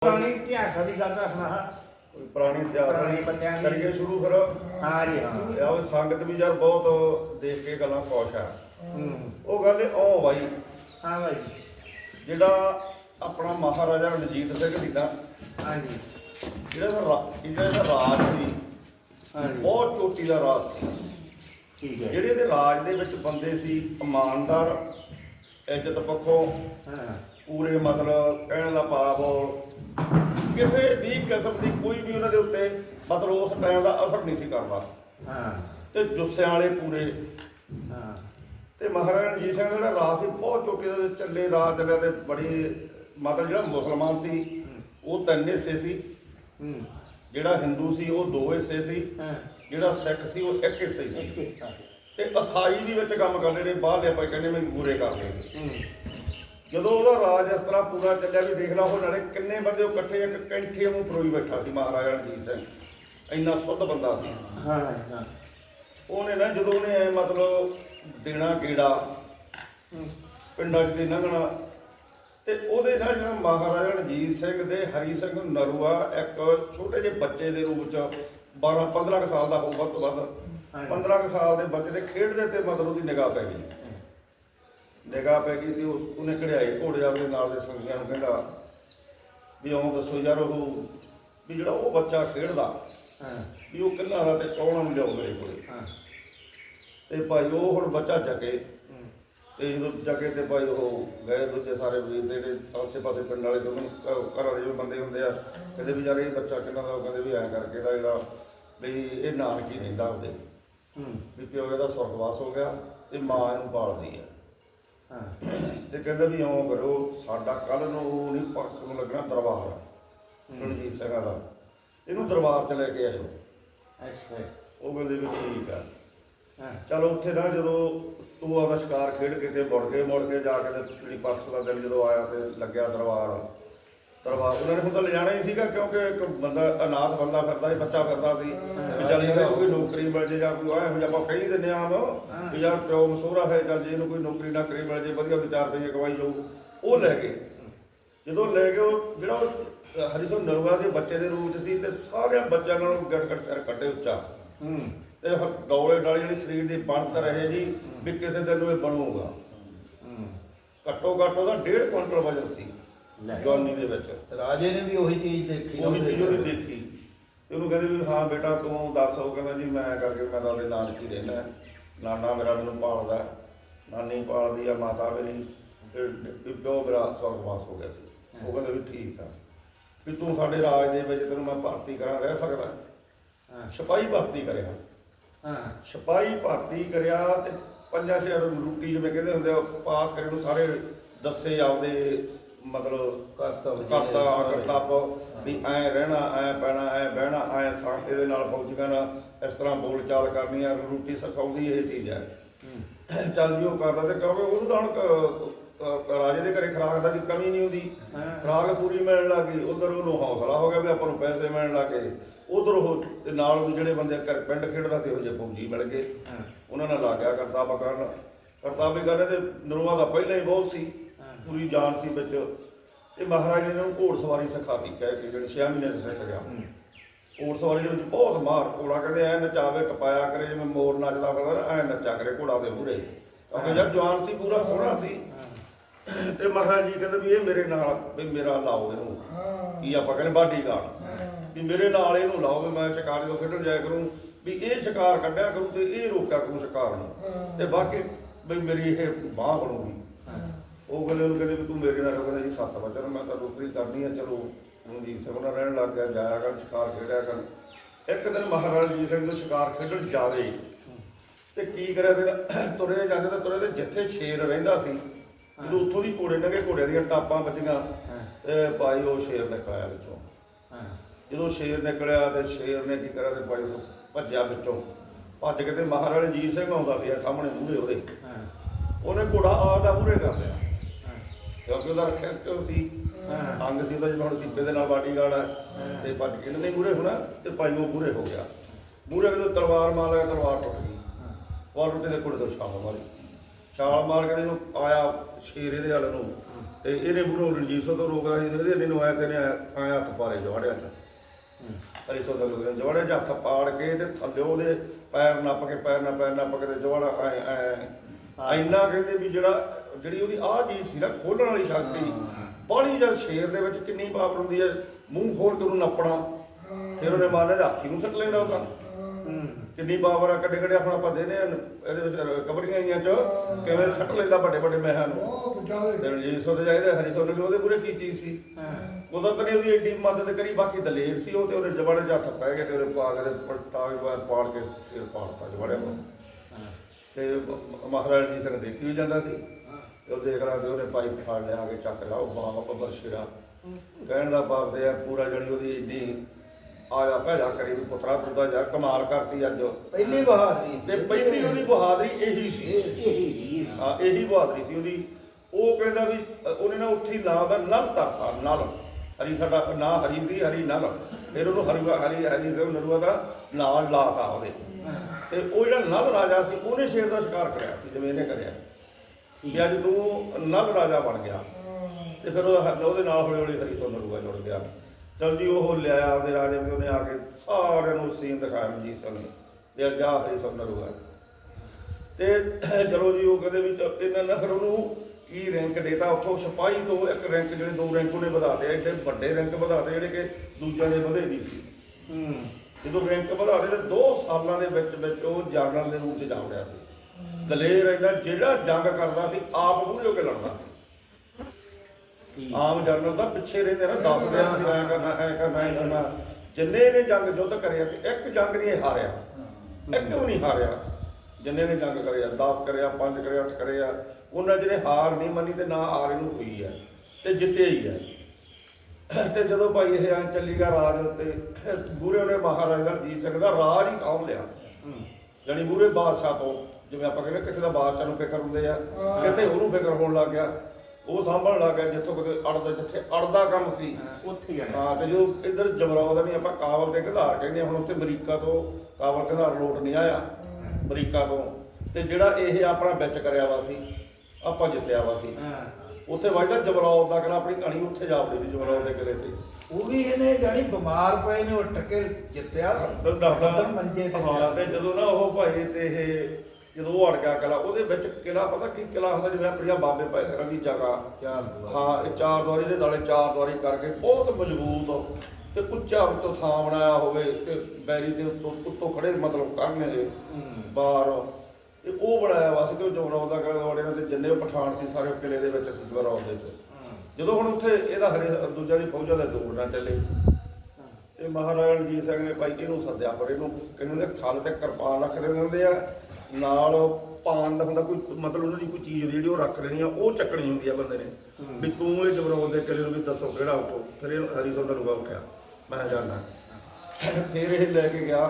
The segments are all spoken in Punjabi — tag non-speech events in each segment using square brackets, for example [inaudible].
ਪੁਰਾਣੀ ਇਤਿਹਾਸਾਂ ਦੀ ਗੱਲ ਦੱਸਣਾ ਹਾਂ। ਕੋਈ ਪੁਰਾਣੀ ਪੁਰਾਣੇ ਬੱਚਿਆਂ ਦੀ- ਕਰੀਏ ਸ਼ੁਰੂ ਫਿਰ। ਹਾਂ ਜੀ ਹਾਂ। ਇਹ ਆਵੇ ਸੰਗਤ ਵੀ ਯਾਰ ਬਹੁਤ ਦੇਖ ਕੇ ਗੱਲਾਂ ਖੁਸ਼ ਆ। ਹੂੰ। ਉਹ ਗੱਲ ਓ ਬਾਈ। ਹਾਂ ਭਾਈ ਜਿਹੜਾ ਆਪਣਾ ਮਹਾਰਾਜਾ ਰਣਜੀਤ ਸਿੰਘ ਨਾ ਹਾਂ ਜੀ। ਜਿਹੜਾ ਇਹਦਾ ਰਾ- ਜਿਹੜਾ ਇਹਦਾ ਰਾਜ ਸੀ ਹਾਂ ਜੀ। ਬਹੁਤ ਚੋਟੀ ਦਾ ਰਾਜ ਸੀ। ਠੀਕ ਹੈ। ਜਿਹੜੇ ਇਹਦੇ ਰਾਜ ਦੇ ਵਿੱਚ ਬੰਦੇ ਸੀ ਇਮਾਨਦਾਰ ਇੱਜ਼ਤ ਪੱਖੋਂ ਹਾਂ। ਪੂਰੇ ਮਤਲਬ ਕਹਿਣ ਦਾ ਭਾਵ ਕਿਸੇ ਵੀ ਕਿਸਮ ਦੀ ਕੋਈ ਵੀ ਉਹਨਾਂ ਦੇ ਉੱਤੇ ਮਤਲਬ ਉਸ ਟਾਈਮ ਦਾ ਅਸਰ ਨਹੀਂ ਸੀ ਕਰਦਾ। ਹਾਂ। ਤੇ ਜੁੱਸਿਆਂ ਵਾਲੇ ਪੂਰੇ। ਹਾਂ। ਤੇ ਮਹਾਰਾਜਾ ਰਣਜੀਤ ਸਿੰਘ ਦਾ ਜਿਹੜਾ ਰਾਜ ਸੀ ਬਹੁਤ ਚੋਟੀ ਦੇ ਚੱਲੇ ਰਾਜ ਚੱਲਿਆ ਤੇ ਬੜੀ ਮਤਲਬ ਜਿਹੜਾ ਮੁਸਲਮਾਨ ਸੀ ਉਹ ਤਿੰਨ ਹਿੱਸੇ ਸੀ। ਹੂੰ। ਜਿਹੜਾ ਹਿੰਦੂ ਸੀ ਉਹ ਦੋ ਹਿੱਸੇ ਸੀ। ਹਾਂ। ਜਿਹੜਾ ਸਿੱਖ ਸੀ ਉਹ ਇੱਕ ਹਿੱਸੇ ਸੀ। ਤੇ ਈਸਾਈ ਵੀ ਵਿੱਚ ਕੰਮ ਕਰਦੇ ਜਿਹੜੇ ਬਾਹਰਲੇ ਆਪਾਂ ਕਹਿੰਦੇ ਮੈਂ ਬੁਰੇ ਕਰਦੇ ਸੀ। ਹੂੰ। ਜਦੋਂ ਉਹਦਾ ਰਾਜ ਇਸ ਤਰ੍ਹਾਂ ਪੂਰਾ ਚੱਲਿਆ ਵੀ ਦੇਖ ਲਾ ਉਹ ਨਾਲੇ ਕਿੰਨੇ ਬੰਦੇ ਉਹ ਇਕੱਠੇ ਇੱਕ ਕੈਂਠੇ ਨੂੰ ਪਰੋਈ ਬੈਠਾ ਸੀ ਮਹਾਰਾਜਾ ਰਣਜੀਤ ਸਿੰਘ। ਇੰਨਾ ਸੁੱਧ ਬੰਦਾ ਸੀ। ਹਾਂ ਹਾਂ। ਉਹਨੇ ਨਾ ਜਦੋਂ ਉਹਨੇ ਮਤਲਬ ਦੇਣਾ ਗੇੜਾ ਪਿੰਡਾਂ 'ਚ ਤੇ ਲੰਘਣਾ ਤੇ ਉਹਦੇ ਨਾਲ ਜਿਹੜਾ ਮਹਾਰਾਜਾ ਰਣਜੀਤ ਸਿੰਘ ਦੇ ਹਰੀ ਸਿੰਘ ਨਰੂਆ ਇੱਕ ਛੋਟੇ ਜਿਹੇ ਬੱਚੇ ਦੇ ਰੂਪ 'ਚ 12 15 ਕੁ ਸਾਲ ਦਾ ਹੋਊ ਵੱਧ ਤੋਂ ਵੱਧ। ਹਾਂਜੀ। 15 ਕੁ ਸਾਲ ਦੇ ਬੱਚੇ ਦੇ ਖੇਡਦੇ ਤੇ ਮਤਲਬ ਉਹਦੀ ਨਿਗਾਹ ਪੈ ਗਈ। ਨਿਗਾਹ ਪੈ ਗਈ ਤੇ ਉਸ- ਉਹਨੇ ਕਢਾਈ ਘੋੜੇ ਆਪਣੇ ਨਾਲ ਦੇ ਸੰਗੀਆਂ ਨੂੰ ਕਹਿੰਦਾ ਵੀ ਆਉਂ ਦੱਸੋ ਯਾਰ ਉਹ ਵੀ ਜਿਹੜਾ ਉਹ ਬੱਚਾ ਖੇਡਦਾ ਹਾਂ। ਵੀ ਉਹ ਕਿੰਨਾ ਦਾ ਤੇ ਕੌਣ ਨੂੰ ਲਿਆਓ ਮੇਰੇ ਕੋਲੇ? ਹਾਂ। ਤੇ ਭਾਈ ਉਹ ਹੁਣ ਬੱਚਾ ਚੱਕੇ ਹੂੰ। ਤੇ ਜਦੋਂ ਚੱਕੇ ਤੇ ਭਾਈ ਉਹ ਗਏ ਦੂਜੇ ਸਾਰੇ ਵੀਰ ਦੇ ਜਿਹੜੇ ਆਸੇ ਪਾਸੇ ਪਿੰਡ ਵਾਲੇ ਤੋਂ ਘਰਾਂ ਦੇ ਜਿਹੜੇ ਬੰਦੇ ਹੁੰਦੇ ਆ ਕਹਿੰਦੇ ਵੀ ਯਾਰ ਇਹ ਬੱਚਾ ਕਿੰਨਾ ਦਾ ਉਹ ਕਹਿੰਦੇ ਵੀ ਐਂ ਕਰਕੇ ਦਾ ਜਿਹੜਾ ਵੀ ਇਹ ਨਾਨਕੀ ਰਹਿੰਦਾ ਉਹਦੇ। ਹੂੰ। ਵੀ ਪਿਓ ਇਹਦਾ ਸਵਰਗਵਾਸ ਹੋ ਗਿਆ ਤੇ ਮਾਂ ਇਹਨੂੰ ਪਾਲਦੀ ਆ। ਤੇ ਕਹਿੰਦਾ ਵੀ ਇਉਂ ਕਰੋ ਸਾਡਾ ਕੱਲ ਨੂੰ ਉਹ ਨਹੀਂ ਪਰਸ ਨੂੰ ਲੱਗਣਾ ਦਰਬਾਰ। ਰਣਜੀਤ ਸਿੰਘਾਂ ਦਾ ਇਹਨੂੰ ਦਰਬਾਰ ਚ ਲੈ ਕੇ ਆਇਓ। ਅੱਛਾ। ਉਹ ਕਹਿੰਦੇ ਵੀ ਠੀਕ ਆ। ਚਲ ਉੱਥੇ ਨਾ ਜਦੋਂ ਤੂੰ ਆਪਦਾ ਸ਼ਿਕਾਰ ਖੇਡ ਕੇ ਤੇ ਮੁੜ ਕੇ ਮੁੜ ਕੇ ਜਾ ਕੇ ਤੇ ਜਿਹੜੀ ਪਰਸੋਂ ਦਾ ਦਿਨ ਜਦੋਂ ਆਇਆ ਤੇ ਲੱਗਿਆ ਦਰਬਾਰ। ਦਰਬਾਰ ਉਹਨਾਂ ਨੇ ਹੁਣ ਤਾਂ ਲਿਜਾਣਾ ਹੀ ਸੀਗਾ ਕਿਉਂਕਿ ਇੱਕ ਬੰਦਾ ਅਨਾਥ ਬੰਦਾ ਫਿਰਦਾ ਸੀ ਬੱਚਾ ਫਿਰਦਾ ਸੀ। ਵੀ ਚੱਲ ਇਹਦਾ ਕੋਈ ਨੌਕਰੀ ਮਿਲ ਜੇ ਜਾਂ ਕੋਈ ਆਇਆ ਹੋ ਆਪਾਂ ਕਹੀ ਦਿੰਦੇ ਆ ਆਮ ਵੀ ਯਾਰ ਪਿਓ ਮਸੂਰਾ ਹੈ ਚੱਲ ਜੇ ਇਹਨੂੰ ਕੋਈ ਨੌਕਰੀ ਨਾਕਰੀ ਮਿਲ ਜੇ ਵਧੀਆ ਤੇ ਚਾਰ ਰੁਪਏ ਕਮਾਈ ਜਾਊ ਉਹ ਲੈ ਗਏ। ਜਦੋਂ ਲੈ ਗਏ ਉਹ ਜਿਹੜਾ ਉਹ ਹਰੀ ਸਿੰਘ ਨਰੂਆ ਦੇ ਬੱਚੇ ਦੇ ਰੂਪ ਚ ਸੀ ਤੇ ਸਾਰਿਆਂ ਬੱਚਿਆਂ ਨਾਲੋਂ ਗੜ ਗੜ ਸਿਰ ਕੱਢੇ ਉੱਚਾ। ਹੂੰ। ਤੇ ਗੌਲੇ ਡਾਲੀ ਜਿਹੜੀ ਸਰੀਰ ਦੀ ਬਣਤ ਰਹੇ ਜੀ ਵੀ ਕਿਸੇ ਦਿਨ ਨੂੰ ਇਹ ਬਣੂਗਾ। ਹੂੰ। ਘੱਟੋ ਘੱਟ ਉਹਦਾ 1.5 ਕੁਇੰਟਲ ਵਜਨ ਸੀ। ਲੈ। ਜਵਾਨੀ ਦੇ ਵਿੱਚ। ਰਾਜੇ ਨੇ ਵੀ ਉਹੀ ਚੀਜ਼ ਦੇਖੀ ਉਹ ਵੀ ਚੀਜ਼ ਉਹਨੇ ਦੇਖੀ। ਤੇ ਉਹਨੂੰ ਕਹਿੰਦੇ ਵੀ ਹਾਂ ਬੇਟਾ ਤੂੰ ਦੱਸ ਉਹ ਕਹਿੰਦਾ ਜੀ ਮੈਂ ਕਰਕੇ ਮੈਂ ਤਾਂ ਉਹਦੇ ਨਾਨਕੀ ਰਹਿਣਾ ਨਾਨਾ ਮੇਰਾ ਮੈਨੂੰ ਪਾਲਦਾ। ਨਾਨੀ ਪਾਲਦੀ ਆ ਮਾਤਾ ਮੇਰੀ ਤੇ ਪਿਓ ਮੇਰਾ ਸਵਰਗਵਾਸ ਹੋ ਗਿਆ ਸੀ। ਉਹ ਕਹਿੰਦੇ ਵੀ ਠੀਕ ਆ। ਵੀ ਤੂੰ ਸਾਡੇ ਰਾਜ ਦੇ ਵਿੱਚ ਤੈਨੂੰ ਮੈਂ ਭਰਤੀ ਕਰਾਂ ਰਹਿ ਸਕਦਾ। ਹਾਂ। ਸਿਪਾਹੀ ਭਰਤੀ ਕਰਿਆ। ਹਾਂ। ਸਿਪਾਹੀ ਭਰਤੀ ਕਰਿਆ ਤੇ ਪੰਜਾਂ ਛੇ ਰੂਟੀ ਜਿਵੇਂ ਕਹਿੰਦੇ ਹੁੰਦੇ ਆ ਪਾਸ ਕਰੇ ਨੂੰ ਸਾਰੇ ਦੱਸੇ ਆਪਦੇ ਮਤਲਬ ਕਰਤਾ ਸਾਰੇ। ਕਰਤੱਵ ਵੀ ਐ ਰਹਿਣਾ ਐ ਪੈਣਾ ਐ ਬਹਿਣਾ ਐ ਸਾਂਟੇ ਦੇ ਨਾਲ ਫੌਜੀਆਂ ਨਾਲ ਇਸ ਤਰ੍ਹਾਂ ਬੋਲ ਚਾਲ ਕਰਨੀ ਆ ਰੂਟੀ ਸਿਖਾਉਂਦੀ ਇਹ ਚੀਜ਼ ਹੈ। ਚੱਲ ਜੀ ਉਹ ਕਰਦਾ ਤੇ ਕਿਉਂਕਿ ਉਹਨੂੰ ਤਾਂ ਰਾਜੇ ਦੇ ਘਰੇ ਖਰਾਕ ਦਾ ਦੀ ਕਮੀ ਨਹੀਂ ਹੁੰਦੀ। ਖਰਾਕ ਪੂਰੀ ਮਿਲਣ ਲੱਗੀ ਉਧਰ ਉਹਨੂੰ ਹੌਸਲਾ ਹੋ ਗਿਆ ਵੀ ਆਪਾਂ ਨੂੰ ਪੈਸੇ ਮਿਲਣ ਲੱਗੇ ਉਧਰ ਉਹ ਤੇ ਨਾਲ ਉਹ ਜਿਹੜੇ ਬੰਦੇ ਘਰ ਪਿੰਡ ਖੇਡਦਾ ਸੀ ਉਹ ਜੇ ਫੌਜੀ ਮਿਲ ਗਏ। ਉਹਨਾਂ ਨਾਲ ਲਾ ਗਿਆ ਕਰਤਾਬਾ ਕਰਨ ਕਰਤਾਬੇ ਕਰਨ ਤੇ ਨਰੂਆ ਦਾ ਪਹਿਲਾਂ ਹੀ ਬਹੁਤ ਸੀ। ਪੂਰੀ ਜਾਨ ਸੀ ਵਿੱਚ। ਤੇ ਮਹਾਰਾਜ ਨੇ ਉਹਨੂੰ ਘੋੜ ਸਵਾਰੀ ਸਿਖਾਤੀ ਕਹਿ ਕੇ ਜਿਹੜੀ 6 ਮਹੀਨੇ ਚ ਸਿੱਖ ਗਿਆ। ਘੋੜ ਸਵਾਰੀ ਦੇ ਵਿੱਚ ਬਹੁਤ ਮਾਰ ਘੋੜਾ ਕਹਿੰਦੇ ਐ ਨਚਾਵੇ ਟਪਾਇਆ ਕਰੇ ਜਿਵੇਂ ਮੋਰ ਨੱਚਦਾ ਫਿਰਦਾ ਐ ਨੱਚਾ ਕਰੇ ਘੋੜਾ ਦੇ ਮੂਹਰੇ। ਕਿਉਂਕਿ ਜਦ ਜਵਾਨ ਸੀ ਪੂਰਾ ਸੋਹਣਾ ਸੀ। ਤੇ ਮਹਾਰਾਜ ਜੀ ਕਹਿੰਦੇ ਵੀ ਇਹ ਮੇਰੇ ਨਾਲ ਵੀ ਮੇਰਾ ਲਾਓ ਇਹਨੂੰ। ਕੀ ਆਪਾਂ ਕਹਿੰਦੇ ਬਾਡੀ ਗਾਰਡ ਵੀ ਮੇਰੇ ਨਾਲ ਇਹਨੂੰ ਲਾਓ ਵੀ ਮੈਂ ਸ਼ਿਕਾਰ ਜਦੋਂ ਖੇਡਣ ਜਾਇਆ ਕਰੂੰ ਵੀ ਇਹ ਸ਼ਿਕਾਰ ਕੱਢਿਆ ਕਰੂ ਤੇ ਇਹ ਰੋਕਿਆ ਕਰੂ ਸ਼ਿਕਾਰ ਨੂੰ। ਤੇ ਬਾਕੀ ਵੀ ਮੇਰੀ ਇਹ ਬਾਹ ਬਣੂਗੀ। ਉਹ ਕਹਿੰਦੇ ਉਹਨੂੰ ਕਹਿੰਦੇ ਵੀ ਤੂੰ ਮੇਰੇ ਨਾਲ ਕਹਿੰਦਾ ਜੀ ਸੱਤ ਵਚਨ ਮੈਂ ਤਾਂ ਨੌਕਰੀ ਕਰਨੀ ਹੈ ਚਲੋ ਰਣਜੀਤ ਸਿੰਘ ਨਾਲ ਰਹਿਣ ਲੱਗ ਗਿਆ ਜਾਇਆ ਕਰ ਸ਼ਿਕਾਰ ਖੇਡਿਆ ਕਰ। ਇੱਕ ਦਿਨ ਮਹਾਰਾਜਾ ਰਣਜੀਤ ਸਿੰਘ ਜਦੋਂ ਸ਼ਿਕਾਰ ਖੇਡਣ ਜਾਵੇ। ਤੇ ਕੀ ਕਰਿਆ ਤੇ ਤੁਰੇ ਜਾਂਦੇ ਤਾਂ ਤੁਰੇ ਤੇ ਜਿੱਥੇ ਸ਼ੇਰ ਰਹਿੰਦਾ ਸੀ ਜਦੋਂ ਉੱਥੋਂ ਦੀ ਘੋੜੇ ਲੰਘੇ ਘੋੜੇ ਦੀਆਂ ਟਾਪਾਂ ਵੱਜੀਆਂ ਤੇ ਭਾਈ ਉਹ ਸ਼ੇਰ ਨਿਕਲਿਆ ਵਿੱਚੋਂ। ਜਦੋਂ ਸ਼ੇਰ ਨਿਕਲਿਆ ਤੇ ਸ਼ੇਰ ਨੇ ਕੀ ਕਰਿਆ ਤੇ ਭਾਈ ਉਹ ਭੱਜਿਆ ਵਿੱਚੋਂ। ਭੱਜ ਕੇ ਤੇ ਮਹਾਰਾਜਾ ਰਣਜੀਤ ਸਿੰਘ ਆਉਂਦਾ ਸੀ ਸਾਹਮਣੇ ਮੂਹਰੇ ਉਹਦੇ। ਉਹਨੇ ਘੋੜਾ ਆਪਦਾ ਮੂਹਰੇ ਕਰ ਲਿਆ। ਕਿਉਂਕਿ ਉਹਦਾ ਰੱਖਿਆ ਕਿਉਂ ਸੀ। ਅੰਗ ਸੀ ਉਹਦਾ ਜਿਵੇਂ ਹੁਣ ਸੀਪੇ ਦੇ ਨਾਲ ਬਾਡੀਗਾਰਡ ਹੈ। ਤੇ ਭੱਜ ਕੇ ਇਹਨੇ ਮੂਰੇ ਹੋਣਾ ਤੇ ਭਾਈ ਉਹ ਮੂਰੇ ਹੋ ਗਿਆ। ਮੂਰੇ ਜਦੋਂ ਤਲਵਾਰ ਮਾਰ ਲਿਆ ਤਲਵਾਰ ਟੁੱਟ ਗਈ। ਵਾਲ ਟੁੱਟੇ ਦੇ ਕੋਲ ਤੋਂ ਛਾਲ ਮਾਰੀ। ਛਾਲ ਮਾਰ ਕੇ ਜਦੋਂ ਆਇਆ ਸ਼ੇਰ ਇਹਦੇ ਵਾਲ ਨੂੰ ਤੇ ਇਹਨੇ ਮੂਹਰੋਂ ਰਣਜੀਤ ਸਿੰਘ ਤੋਂ ਰੋਕਦਾ ਸੀ ਇਹਦੇ ਨੂੰ ਆਇਆ ਨੇ ਆਇਆ ਹੱਥ ਪਾਰੇ ਜਵਾੜਿਆ ਚ ਹਰੀ ਸੋ ਦਾ ਲੋਕਾਂ ਜਵਾੜੇ ਚ ਹੱਥ ਪਾੜ ਕੇ ਤੇ ਥੱਲੇ ਉਹਦੇ ਪੈਰ ਨੱਪ ਕੇ ਪੈਰ ਨਾਲ ਪੈਰ ਨੱਪ ਕੇ ਤੇ ਜਵਾੜਾ ਐ ਐ। ਇੰਨਾ ਕਹਿੰਦੇ ਵੀ ਜਿਹੜਾ ਜਿਹੜੀ ਉਹਦੀ ਆਹ ਚੀਜ਼ ਸੀ ਨਾ ਖੋਲਣ ਵਾਲੀ ਸ਼ਕਤੀ। ਬਾਹਲੀ ਜਦ ਸ਼ੇਰ ਦੇ ਵਿੱਚ ਕਿੰਨੀ ਪਾਵਰ ਹੁੰਦੀ ਹੈ ਮੂੰਹ ਖੋਲ ਕੇ ਉਹਨੂੰ ਨੱਪਣਾ ਫਿਰ ਉਹਨੇ ਮਾਰ ਲਿਆ ਹਾਥੀ ਨੂੰ ਸੱਟ ਲੈਂਦਾ ਉਹ ਤਾਂ। ਕਿੰਨੀ ਪਾਵਰ ਆ ਕੱਡੇ ਕੱਡੇ ਆਪਣਾ ਆਪਾਂ ਦੇਨੇ ਆ ਇਹਦੇ ਵਿੱਚ ਕਬਰੀਆਂ ਆਈਆਂ ਚ ਕਿਵੇਂ ਸੱਟ ਲੈਂਦਾ ਵੱਡੇ ਵੱਡੇ ਮਹਿਆਂ ਨੂੰ। ਤੇ ਰਣਜੀਤ ਸਿੰਘ ਦੇ ਚਾਹੀਦੇ ਹਰੀ ਸਿੰਘ ਨੇ ਉਹਦੇ ਪੂਰੇ ਕੀ ਚੀਜ਼ ਸੀ? ਕੁਦਰਤ ਨੇ ਉਹਦੀ ਏਡੀ ਮਦਦ ਕਰੀ ਬਾਕੀ ਦਲੇਰ ਸੀ ਉਹ ਤੇ ਉਹਦੇ ਜਵਾੜੇ 'ਚ ਹੱਥ ਪੈ ਗਏ ਤੇ ਉਹਦੇ ਪਾ ਕੇ ਤੇ ਪਲਟਾ ਕੇ ਪਾੜ ਕੇ ਸਿਰ ਪਾੜਤਾ ਜਵਾੜੇ ਨੂੰ। ਤੇ ਮਹਾਰਾਜ ਜੀ ਸਿੰਘ ਦੇਖੀ ਵੀ ਜਾਂਦਾ ਸੀ। ਤੇ ਉਹ ਦੇਖ ਰਿਹਾ ਤੇ ਉਹਨੇ ਪਾਈਪ ਫਾੜ ਲਿਆ ਕੇ ਚੱਕ ਲਿਆ ਉਹ ਬਾਪ ਬੱਬਰ ਸ਼ੇਰਾ ਕਹਿਣ ਦਾ ਬਾਪ ਦੇ ਆ ਪੂਰਾ ਜਣੀ ਉਹਦੀ ਏਡੀ ਆਇਆ ਭੈਜਾ ਕਰੀ ਵੀ ਪੁੱਤਰਾ ਤੂੰ ਤਾਂ ਯਾਰ ਕਮਾਲ ਕਰਤੀ ਅੱਜ। ਪਹਿਲੀ ਬਹਾਦਰੀ ਤੇ ਪਹਿਲੀ ਉਹਦੀ ਬਹਾਦਰੀ ਇਹੀ ਸੀ। ਇਹ ਹੀ ਇਹੀ ਬਹਾਦਰੀ ਸੀ ਉਹਦੀ। ਉਹ ਕਹਿੰਦਾ ਵੀ ਉਹਨੇ ਨਾ ਉੱਥੇ ਨਾਂ ਦਾ ਨਲ ਧਰਤਾ ਨਲ। ਹਰੀ ਸਾਡਾ ਨਾਂ ਹਰੀ ਸੀ ਹਰੀ ਨਲ। ਫਿਰ ਉਹਨੂੰ ਹਰੀ ਹਰੀ ਹਰੀ ਸਿੰਘ ਨਰੂਆ ਦਾ ਨਾਂ ਲਾਤਾ ਉਹਦੇ। ਤੇ ਉਹ ਜਿਹੜਾ ਨਲ ਰਾਜਾ ਸੀ ਉਹਨੇ ਸ਼ੇਰ ਦਾ ਸ਼ਿਕਾਰ ਕਰਿਆ ਸੀ ਜਿਵੇਂ ਇਹਨੇ ਕਰਿਆ। ਕਿ ਅੱਜ ਤੂੰ ਨਲ ਰਾਜਾ ਬਣ ਗਿਆ। ਤੇ ਫਿਰ ਉਹਦਾ ਹ- ਉਹਦੇ ਨਾਲ ਹੌਲੀ ਹੌਲੀ ਹਰੀ ਸਿੰਘ ਨਰੂਆ ਜੁੜ ਗਿਆ। ਚਲ ਜੀ ਉਹ ਲਿਆਇਆ ਉਹਦੇ ਰਾਜੇ ਵੀ ਉਹਨੇ ਆ ਕੇ ਸਾਰਿਆਂ ਨੂੰ ਸੀਨ ਦਿਖਾਇਆ ਸਿੰਘ ਨੇ। ਵੀ ਜਾ ਹਰੀ ਸਿੰਘ ਨਰੂਆ ਤੇ [clears throat] ਚਲੋ ਜੀ ਉਹ ਕਹਿੰਦੇ ਵੀ ਚ- ਇਹਨਾਂ ਨੇ ਫਿਰ ਉਹਨੂੰ ਕੀ ਰੈਂਕ ਦੇਤਾ? ਉੱਥੋਂ ਸਿਪਾਹੀ ਤੋਂ ਇੱਕ ਰੈਂਕ ਜਿਹੜੇ ਦੋ ਰੈਂਕ ਉਹਨੇ ਵਧਾਤੇ ਐਡੇ ਵੱਡੇ ਰੈਂਕ ਵਧਾਤੇ ਜਿਹੜੇ ਕਿ ਦੂਜਿਆਂ ਦੇ ਵਧੇ ਨਹੀਂ ਸੀ। ਹੂੰ। ਜਦੋਂ ਰੈਂਕ ਵਧਾਤੇ ਤੇ 2 ਸਾਲਾਂ ਦੇ ਵਿੱਚ ਵਿੱਚ ਉਹ ਜਨਰਲ ਦੇ ਰੂਪ 'ਚ ਜਾ ਵੜਿਆ ਸੀ। ਦਲੇਰ ਇਹਦਾ ਜਿਹੜਾ ਜੰਗ ਕਰਦਾ ਸੀ ਆਪ ਮੂਹਰੇ ਹੋ ਕੇ ਲੜਦਾ ਸੀ। ਆਮ ਜਨਰਲ ਤਾਂ ਪਿੱਛੇ ਰਹਿੰਦੇ ਨਾ ਦੱਸਦੇ ਆ ਵੀ ਐ ਕਰਨਾ ਐ ਕਰਨਾ ਐ ਕਰਨਾ। ਜਿੰਨੇ ਇਹਨੇ ਜੰਗ ਯੁੱਧ ਕਰਿਆ ਤੇ ਇੱਕ ਜੰਗ ਨਹੀਂ ਹਾਰਿਆ। ਇੱਕ ਵੀ ਨਹੀਂ ਹਾਰਿਆ। ਜਿੰਨੇ ਨੇ ਜੰਗ ਕਰਿਆ 10 ਕਰਿਆ 5 ਕਰਿਆ 8 ਕਰਿਆ ਉਹਨਾਂ ਜਿਹੜੇ ਹਾਰ ਨਹੀਂ ਮੰਨੀ ਤੇ ਨਾ ਹਾਰ ਇਹਨੂੰ ਹੋਈ ਹੈ ਤੇ ਜਿੱਤਿਆ ਹੀ ਹੈ। ਤੇ ਜਦੋਂ ਭਾਈ ਇਹ ਆਂ ਚੱਲੀਗਾ ਰਾਜ ਉੱਤੇ ਬੂਰੇ ਉਹਨੇ ਮਹਾਰਾਜਾ ਰਣਜੀਤ ਸਿੰਘ ਦਾ ਰਾਜ ਹੀ ਸਾਂਭ ਲਿਆ। ਜਾਣੀ ਮੂਰੇ ਬਾਦਸ਼ਾਹ ਤੋਂ। ਜਿਵੇਂ ਆਪਾਂ ਕਹਿੰਦੇ ਕਿਸੇ ਦਾ ਬਾਦਸ਼ਾਹ ਨੂੰ ਫਿਕਰ ਹੁੰਦੇ ਆ ਕਿਤੇ ਉਹਨੂੰ ਫਿਕਰ ਹੋਣ ਲੱਗ ਗਿਆ ਉਹ ਸਾਂਭਣ ਲੱਗ ਗਿਆ ਜਿੱਥੋਂ ਕਿਤੇ ਅੜਦਾ ਜਿੱਥੇ ਅੜਦਾ ਕੰਮ ਸੀ। ਉੱਥੇ ਹੀ ਆ। ਹਾਂ ਤੇ ਜਦੋਂ ਇੱਧਰ ਜਮਰੌਦ ਨਹੀਂ ਆਪਾਂ ਕਾਬਲ ਤੇ ਘਧਾਰ ਕਹਿੰਦੇ ਹੁਣ ਉੱਥੇ ਅਮਰੀਕਾ ਤੋਂ ਕਾਬਲ ਘਧਾਰ ਲੋਟ ਨਹੀਂ ਆਇਆ ਅਮਰੀਕਾ ਤੋਂ। ਤੇ ਜਿਹੜਾ ਇਹ ਆਪਣਾ ਵਿੱਚ ਕਰਿਆ ਵਾ ਸੀ ਆਪਾਂ ਜਿੱਤਿਆ ਵਾ ਸੀ। ਉੱਥੇ ਵਜਦਾ ਜਮਰੌਦ ਦਾ ਕਹਿੰਦਾ ਆਪਣੀ ਕਹਾਣੀ ਉੱਥੇ ਜਾ ਵੜੀ ਸੀ ਜਮਰੌਦ ਦੇ ਕਿਲੇ ਤੇ। ਉਹ ਵੀ ਇਹਨੇ ਜਾਨੀ ਬਿਮਾਰ ਪਏ ਨੇ ਉੱਠ ਕੇ ਜਿੱਤਿਆ ਉੱਧਰ ਮੰਜੇ ਤੇ ਜਦੋਂ ਨਾ ਉਹ ਭਾਈ ਤੇ ਇਹ ਜਦੋਂ ਉਹ ਅੜ ਗਿਆ ਕਿਲਾ ਉਹਦੇ ਵਿੱਚ ਕਿਲਾ ਪਤਾ ਕੀ ਕਿਲਾ ਹੁੰਦਾ ਜਿਵੇਂ ਆਪਣੀਆਂ ਬਾਬੇ ਭਾਈ ਘਰਾਂ ਦੀ ਜਗ੍ਹਾ? ਚਾਰ। ਹਾਂ ਇਹ ਚਾਰ ਦੁਆਰੀ ਦੇ ਨਾਲੇ ਚਾਰ ਦੁਆਰੀ ਕਰਕੇ ਬਹੁਤ ਮਜ਼ਬੂਤ ਤੇ ਉੱਚਾ ਵਿੱਚੋਂ ਥਾਂ ਬਣਾਇਆ ਹੋਵੇ ਤੇ ਬੈਰੀ ਦੇ ਉੱਤੋਂ ਉੱਤੋਂ ਖੜੇ ਮਤਲਬ ਕਰਨੇ ਦੇ ਬਾਹਰ। ਤੇ ਉਹ ਬਣਾਇਆ ਵਾ ਸੀ ਤੇ ਜਮਰੌਦ ਦਾ ਕਿਲਾ ਵਾਲੇ ਨੇ ਤੇ ਜਿੰਨੇ ਪਠਾਨ ਸੀ ਸਾਰੇ ਕਿਲੇ ਦੇ ਵਿੱਚ ਸੀ ਜਮਰੌਦ ਦੇ ਵਿੱਚ। ਜਦੋਂ ਹੁਣ ਉੱਥੇ ਇਹਦਾ ਹਰੇ ਦੂਜਾ ਦੀ ਫੌਜਾਂ ਦਾ ਜੋੜ ਨਾ ਚੱਲੇ। ਤੇ ਮਹਾਰਾਜਾ ਰਣਜੀਤ ਸਿੰਘ ਨੇ ਭਾਈ ਇਹਨੂੰ ਸੱਦਿਆ ਪਰ ਇਹਨੂੰ ਕਹਿੰਦੇ ਖਲ ਤੇ ਕਿਰਪਾਨ ਰੱਖ ਰਹੇ ਹੁੰਦੇ ਆ। ਨਾਲ ਪਾਨ ਦਾ ਹੁੰਦਾ ਕੋਈ ਮਤਲਬ ਉਹਨਾਂ ਦੀ ਕੋਈ ਚੀਜ਼ ਜਿਹੜੀ ਉਹ ਰੱਖ ਲੈਣੀ ਆ ਉਹ ਚੱਕਣੀ ਹੁੰਦੀ ਆ ਬੰਦੇ ਨੇ। ਵੀ ਤੂੰ ਇਹ ਜਬਰੋਦ ਦੇ ਕਿਲੇ ਨੂੰ ਵੀ ਦੱਸੋ ਕਿਹੜਾ ਉਠੋ। ਫਿਰ ਇਹ ਹਰੀ ਦਾ ਰੁਗਾ ਉੱਠਿਆ। ਮੈਂ ਜਾਣਾ। ਫਿਰ ਇਹ ਲੈ ਕੇ ਗਿਆ